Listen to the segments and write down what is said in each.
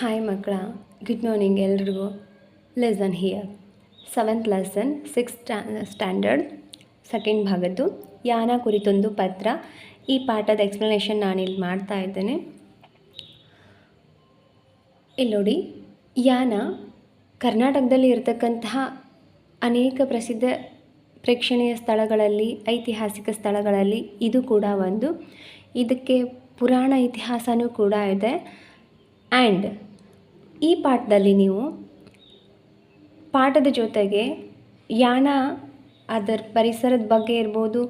Hi ಮಕ್ಕಳ. Good morning ಎಲ್ರಿಗೂ. Lesson here seventh lesson six standard second ಭಾಗದ್ದು. ಯಾನ ಕುರಿತೊಂದು ಪತ್ರ. ಈ ಪಾಠದ ಎಕ್ಸ್ಪ್ಲನೇಷನ್ ನಾನಿಲ್ಲಿ ಮಾಡ್ತಾ ಇದ್ದೇನೆ. ಇಲ್ಲಿ ನೋಡಿ. ಯಾನ ಕರ್ನಾಟಕದಲ್ಲಿ ಇರತಕ್ಕಂತಹ ಅನೇಕ ಪ್ರಸಿದ್ಧ ಪ್ರೇಕ್ಷಣೀಯ ಸ್ಥಳಗಳಲ್ಲಿ, ಐತಿಹಾಸಿಕ ಸ್ಥಳಗಳಲ್ಲಿ ಇದು ಕೂಡ ಒಂದು. ಇದಕ್ಕೆ ಪುರಾಣ ಇತಿಹಾಸನೂ ಕೂಡ ಇದೆ. ಆ್ಯಂಡ್ ಈ ಪಾಠದಲ್ಲಿ ನೀವು ಪಾಠದ ಜೊತೆಗೆ ಯಾನ ಅದರ ಪರಿಸರದ ಬಗ್ಗೆ ಇರ್ಬೋದು,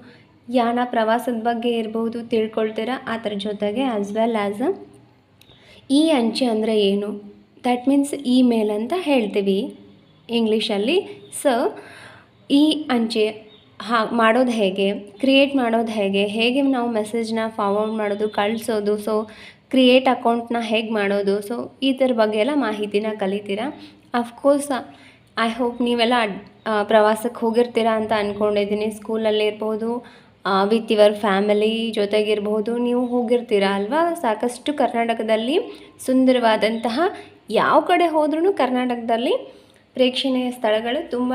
ಯಾನ ಪ್ರವಾಸದ ಬಗ್ಗೆ ಇರ್ಬೋದು ತಿಳ್ಕೊಳ್ತೀರಾ? ಅದರ ಜೊತೆಗೆ ಆ್ಯಸ್ ವೆಲ್ ಆ್ಯಸ್ ಈ ಅಂಚೆ ಅಂದರೆ ಏನು? ದಟ್ ಮೀನ್ಸ್ ಇಮೇಲ್ ಅಂತ ಹೇಳ್ತೀವಿ ಇಂಗ್ಲೀಷಲ್ಲಿ. ಸೊ ಈ ಅಂಚೆ ಹಾ, ಮಾಡೋದು ಹೇಗೆ? ಕ್ರಿಯೇಟ್ ಮಾಡೋದು ಹೇಗೆ? ಹೇಗೆ ನಾವು ಮೆಸೇಜ್ನ ಫಾರ್ವರ್ಡ್ ಮಾಡೋದು, ಕಳಿಸೋದು? ಸೊ ಕ್ರಿಯೇಟ್ ಅಕೌಂಟ್ನ ಹೇಗೆ ಮಾಡೋದು? ಸೊ ಈ ಥರ ಬಗ್ಗೆ ಎಲ್ಲ ಮಾಹಿತಿನ ಕಲಿತೀರಾ? ಅಫ್ಕೋರ್ಸ್ ಐ ಹೋಪ್ ನೀವೆಲ್ಲ ಪ್ರವಾಸಕ್ಕೆ ಹೋಗಿರ್ತೀರಾ ಅಂತ ಅಂದ್ಕೊಂಡಿದ್ದೀನಿ ಸ್ಕೂಲಲ್ಲಿ ಇರ್ಬೋದು ವಿತ್ ಯುವರ್ ಫ್ಯಾಮಿಲಿ ಜೊತೆಗಿರ್ಬೋದು, ನೀವು ಹೋಗಿರ್ತೀರಾ ಅಲ್ವಾ? ಸಾಕಷ್ಟು ಕರ್ನಾಟಕದಲ್ಲಿ ಸುಂದರವಾದಂತಹ ಯಾವ ಕಡೆ ಹೋದ್ರೂ ಕರ್ನಾಟಕದಲ್ಲಿ ಪ್ರೇಕ್ಷಣೀಯ ಸ್ಥಳಗಳು ತುಂಬ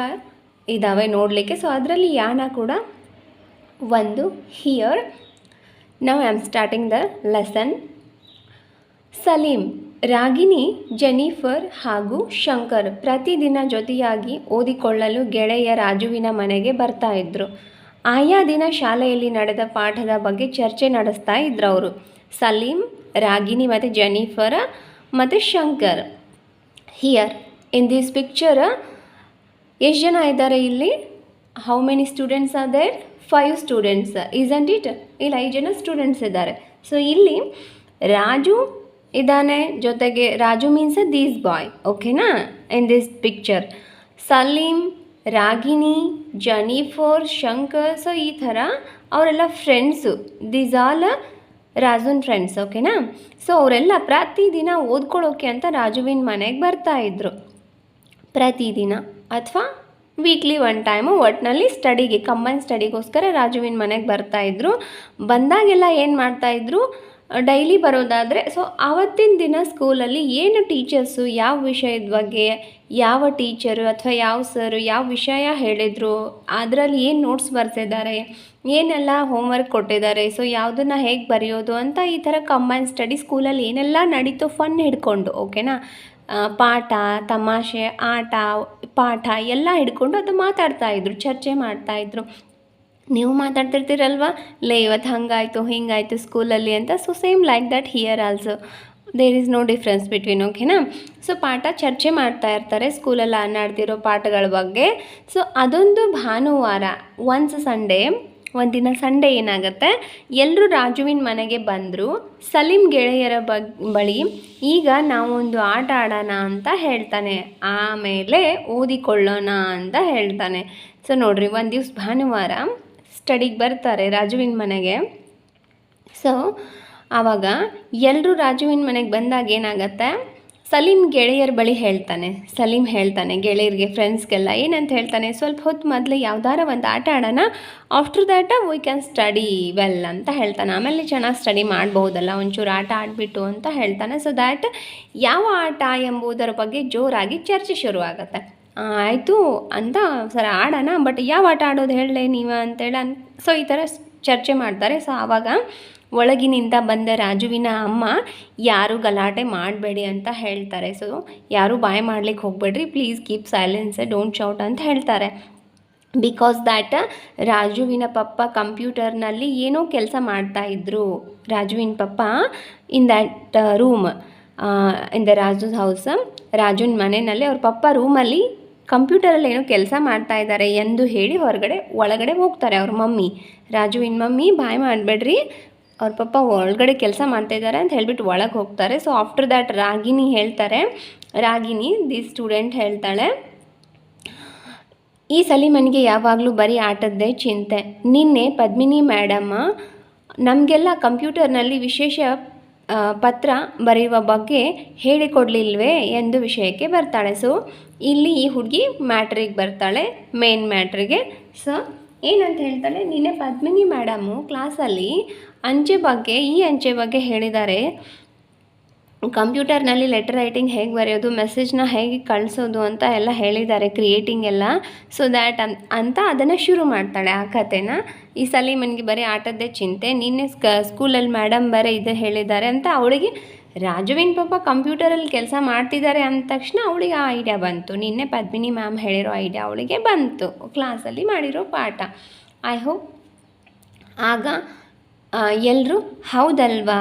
ಇದ್ದಾವೆ ನೋಡಲಿಕ್ಕೆ. ಸೊ ಅದರಲ್ಲಿ ಯಾನ ಕೂಡ ಒಂದು ಹಿಯರ್ ನಾವು I am starting the lesson Salim, Ragini, Jennifer ಹಾಗೂ ಶಂಕರ್ ಪ್ರತಿದಿನ ಜೊತೆಯಾಗಿ ಓದಿಕೊಳ್ಳಲು ಗೆಳೆಯ ರಾಜುವಿನ ಮನೆಗೆ ಬರ್ತಾ ಇದ್ರು. ಆಯಾ ದಿನ ಶಾಲೆಯಲ್ಲಿ ನಡೆದ ಪಾಠದ ಬಗ್ಗೆ ಚರ್ಚೆ ನಡೆಸ್ತಾ ಇದ್ರು ಅವರು. ಸಲೀಂ, ರಾಗಿಣಿ ಮತ್ತು ಜೆನಿಫರ್ ಮತ್ತು Shankar. Here in this picture ಎಷ್ಟು ಜನ ಇದ್ದಾರೆ ಇಲ್ಲಿ? How many students are there five students is and it ಇಲ್ಲಿ ಐದು ಜನ ಸ್ಟೂಡೆಂಟ್ಸ್ ಇದ್ದಾರೆ. ಸೊ ಇಲ್ಲಿ ರಾಜು ಇದ್ದಾನೆ ಜೊತೆಗೆ ರಾಜು ಮೀನ್ಸ್ ದೀಸ್ ಬಾಯ್ ಓಕೆನಾ in this picture Salim Ragini Jennifer Shankar so ಈ ಥರ ಅವರೆಲ್ಲ ಫ್ರೆಂಡ್ಸು ದೀಸ್ ಆಲ್ ರಾಜುನ್ ಫ್ರೆಂಡ್ಸ್ ಓಕೆನಾ ಸೊ ಅವರೆಲ್ಲ ಪ್ರತಿದಿನ ಓದ್ಕೊಳ್ಳೋಕೆ ಅಂತ ರಾಜುವಿನ ಮನೆಗೆ ಬರ್ತಾ ಇದ್ರು. ಪ್ರತಿದಿನ ಅಥವಾ ವೀಕ್ಲಿ ಒನ್ ಟೈಮು ಒಟ್ಟಿನಲ್ಲಿ ಸ್ಟಡಿಗೆ ಕಂಬೈನ್ ಸ್ಟಡಿಗೋಸ್ಕರ ರಾಜುವಿನ ಮನೆಗೆ ಬರ್ತಾಯಿದ್ರು ಬಂದಾಗೆಲ್ಲ ಏನು ಮಾಡ್ತಾಯಿದ್ರು ಡೈಲಿ ಬರೋದಾದರೆ ಸೊ ಆವತ್ತಿನ ದಿನ ಸ್ಕೂಲಲ್ಲಿ ಏನು ಟೀಚರ್ಸು, ಯಾವ ವಿಷಯದ ಬಗ್ಗೆ ಯಾವ ಟೀಚರು ಅಥವಾ ಯಾವ ಸರು ಯಾವ ವಿಷಯ ಹೇಳಿದರು, ಅದರಲ್ಲಿ ಏನು ನೋಟ್ಸ್ ಬರ್ಸಿದ್ದಾರೆ, ಏನೆಲ್ಲ ಹೋಮ್ವರ್ಕ್ ಕೊಟ್ಟಿದ್ದಾರೆ ಸೊ ಯಾವುದನ್ನು ಹೇಗೆ ಬರೆಯೋದು ಅಂತ ಈ ಥರ ಕಂಬೈನ್ ಸ್ಟಡಿ ಸ್ಕೂಲಲ್ಲಿ ಏನೆಲ್ಲ ನಡೀತು ಫನ್ ಹಿಡ್ಕೊಂಡು ಓಕೆನಾ ಪಾಠ, ತಮಾಷೆ, ಆಟ, ಪಾಠ ಎಲ್ಲ ಹಿಡ್ಕೊಂಡು ಅದು ಮಾತಾಡ್ತಾಯಿದ್ರು ಚರ್ಚೆ ಮಾಡ್ತಾ ಇದ್ರು. ನೀವು ಮಾತಾಡ್ತಿರ್ತೀರಲ್ವ? ಲೇ ಇವತ್ತು ಹಂಗಾಯಿತು, ಹಿಂಗಾಯಿತು ಸ್ಕೂಲಲ್ಲಿ ಅಂತ. So same like that here also there is no difference between ಓಕೆನಾ ಸೊ ಪಾಠ ಚರ್ಚೆ ಮಾಡ್ತಾ ಇರ್ತಾರೆ ಸ್ಕೂಲಲ್ಲಿ ಅನ್ನಾಡ್ತಿರೋ ಪಾಠಗಳ ಬಗ್ಗೆ. ಸೊ ಅದೊಂದು ಭಾನುವಾರ ಒನ್ಸ್ ಸಂಡೇ ಒಂದಿನ ಸಂಡೇ ಏನಾಗುತ್ತೆ? ಎಲ್ಲರೂ ರಾಜುವಿನ ಮನೆಗೆ ಬಂದರು. ಸಲೀಂ ಗೆಳೆಯರ ಬಗ್, ಬಳಿ ಈಗ ನಾವೊಂದು ಆಟ ಆಡೋಣ ಅಂತ ಹೇಳ್ತಾನೆ. ಆಮೇಲೆ ಓದಿಕೊಳ್ಳೋಣ ಅಂತ ಹೇಳ್ತಾನೆ. ಸೊ ನೋಡ್ರಿ, ಒಂದು ದಿವ್ಸ ಭಾನುವಾರ ಸ್ಟಡಿಗೆ ಬರ್ತಾರೆ ರಾಜುವಿನ ಮನೆಗೆ. ಸೊ ಆವಾಗ ಎಲ್ಲರೂ ರಾಜುವಿನ ಮನೆಗೆ ಬಂದಾಗ ಏನಾಗತ್ತೆ? ಸಲೀಂ ಗೆಳೆಯರ ಬಳಿ ಹೇಳ್ತಾನೆ, ಸಲೀಮ್ ಹೇಳ್ತಾನೆ, ಗೆಳೆಯರಿಗೆ ಫ್ರೆಂಡ್ಸ್ಗೆಲ್ಲ ಏನಂತ ಹೇಳ್ತಾನೆ, ಸ್ವಲ್ಪ ಹೊತ್ತು ಮೊದಲು ಯಾವ್ದಾರ ಒಂದು ಆಟ ಆಡೋಣ after that we can study well ಅಂತ ಹೇಳ್ತಾನೆ. ಆಮೇಲೆ ಚೆನ್ನಾಗಿ ಸ್ಟಡಿ ಮಾಡ್ಬೋದಲ್ಲ ಒಂಚೂರು ಆಟ ಆಡಿಬಿಟ್ಟು ಅಂತ ಹೇಳ್ತಾನೆ. ಸೊ ದ್ಯಾಟ್ ಯಾವ ಆಟ ಎಂಬುದರ ಬಗ್ಗೆ ಜೋರಾಗಿ ಚರ್ಚೆ ಶುರುವಾಗತ್ತೆ. ಆಯಿತು ಅಂತ ಸರ್ ಆಡೋಣ ಬಟ್ ಯಾವ ಆಟ ಆಡೋದು ಹೇಳಲೆ ನೀವು ಅಂತೇಳಿ ಅನ್ ಸೊ ಈ ಥರ ಚರ್ಚೆ ಮಾಡ್ತಾರೆ. ಸೊ ಆವಾಗ ಒಳಗಿನಿಂದ ಬಂದ ರಾಜುವಿನ ಅಮ್ಮ, ಯಾರು ಗಲಾಟೆ ಮಾಡಬೇಡಿ ಅಂತ ಹೇಳ್ತಾರೆ. ಸೊ ಯಾರು ಬಾಯ್ ಮಾಡ್ಲಿಕ್ಕೆ ಹೋಗಬೇಡ್ರಿ please keep silence don't shout ಅಂತ ಹೇಳ್ತಾರೆ. ಬಿಕಾಸ್ ದ್ಯಾಟ್ ರಾಜುವಿನ ಪಪ್ಪ ಕಂಪ್ಯೂಟರ್ನಲ್ಲಿ ಏನೋ ಕೆಲಸ ಮಾಡ್ತಾ ಇದ್ರು, ರಾಜುವಿನ ಪಪ್ಪ in that room in the Raju house ರಾಜುನ ಮನೆಯಲ್ಲಿ, ಅವ್ರ ಪಪ್ಪ ರೂಮಲ್ಲಿ ಕಂಪ್ಯೂಟರಲ್ಲಿ ಏನೋ ಕೆಲಸ ಮಾಡ್ತಾ ಇದ್ದಾರೆ ಎಂದು ಹೇಳಿ ಹೊರಗಡೆ, ಒಳಗಡೆ ಹೋಗ್ತಾರೆ ಅವ್ರ ಮಮ್ಮಿ. ರಾಜುವಿನ ಮಮ್ಮಿ, ಬಾಯ್ ಮಾಡಬೇಡ್ರಿ. ಅವ್ರ ಪಪ್ಪ ಒಳಗಡೆ ಕೆಲಸ ಮಾಡ್ತಾ ಇದ್ದಾರೆ ಅಂತ ಹೇಳ್ಬಿಟ್ಟು ಒಳಗೆ ಹೋಗ್ತಾರೆ. ಸೊ ಆಫ್ಟರ್ ದ್ಯಾಟ್ ರಾಗಿನಿ ಹೇಳ್ತಾರೆ. ರಾಗಿನಿ ದಿ ಸ್ಟೂಡೆಂಟ್ ಹೇಳ್ತಾಳೆ, ಈ ಸಲೀಮನಿಗೆ ಯಾವಾಗಲೂ ಬರೀ ಆಟದ್ದೇ ಚಿಂತೆ. ನಿನ್ನೆ ಪದ್ಮಿನಿ ಮೇಡಮ್ಮ, ನಮಗೆಲ್ಲ ಕಂಪ್ಯೂಟರ್ನಲ್ಲಿ ವಿಶೇಷ ಪತ್ರ ಬರೆಯುವ ಬಗ್ಗೆ ಹೇಳಿಕೊಡ್ಲಿಲ್ವೇ ಎಂದು ವಿಷಯಕ್ಕೆ ಬರ್ತಾಳೆ. ಸೊ ಇಲ್ಲಿ ಈ ಹುಡುಗಿ ಮ್ಯಾಟ್ರಿಗೆ ಬರ್ತಾಳೆ ಮೇನ್ ಮ್ಯಾಟ್ರಿಗೆ ಸೊ ಏನಂತ ಹೇಳ್ತಾಳೆ, ನಿನ್ನೆ ಪದ್ಮಿನಿ ಮೇಡಮು ಕ್ಲಾಸಲ್ಲಿ ಅಂಚೆ ಬಗ್ಗೆ, ಈ ಅಂಚೆ ಬಗ್ಗೆ ಹೇಳಿದ್ದಾರೆ. ಕಂಪ್ಯೂಟರ್ನಲ್ಲಿ ಲೆಟರ್ ರೈಟಿಂಗ್ ಹೇಗೆ ಬರೆಯೋದು, ಮೆಸೇಜ್ನ ಹೇಗೆ ಕಳಿಸೋದು ಅಂತ ಎಲ್ಲ ಹೇಳಿದ್ದಾರೆ ಕ್ರಿಯೇಟಿಂಗ್ ಎಲ್ಲ. ಸೊ ದ್ಯಾಟ್ ಅಂತ ಅದನ್ನು ಶುರು ಮಾಡ್ತಾಳೆ ಆ ಕಥೆನ. ಈ ಸಲ ನನಗೆ ಬರೀ ಆಟದ್ದೇ ಚಿಂತೆ. ನಿನ್ನೆ ಸ್ಕ, ಸ್ಕೂಲಲ್ಲಿ ಮೇಡಮ್ ಬರೀ ಇದು ಹೇಳಿದ್ದಾರೆ ಅಂತ ಅವಳಿಗೆ, ರಾಜುವಿನ ಪಾಪ ಕಂಪ್ಯೂಟರಲ್ಲಿ ಕೆಲಸ ಮಾಡ್ತಿದ್ದಾರೆ ಅಂದ ತಕ್ಷಣ ಅವಳಿಗೆ ಆ ಐಡಿಯಾ ಬಂತು. ನಿನ್ನೆ ಪದ್ಮಿನಿ ಮ್ಯಾಮ್ ಹೇಳಿರೋ ಐಡಿಯಾ ಅವಳಿಗೆ ಬಂತು. ಕ್ಲಾಸಲ್ಲಿ ಮಾಡಿರೋ ಪಾಠ. ಐ ಹೋಪ್ ಆಗ ಎಲ್ಲರೂ ಹೌದಲ್ವಾ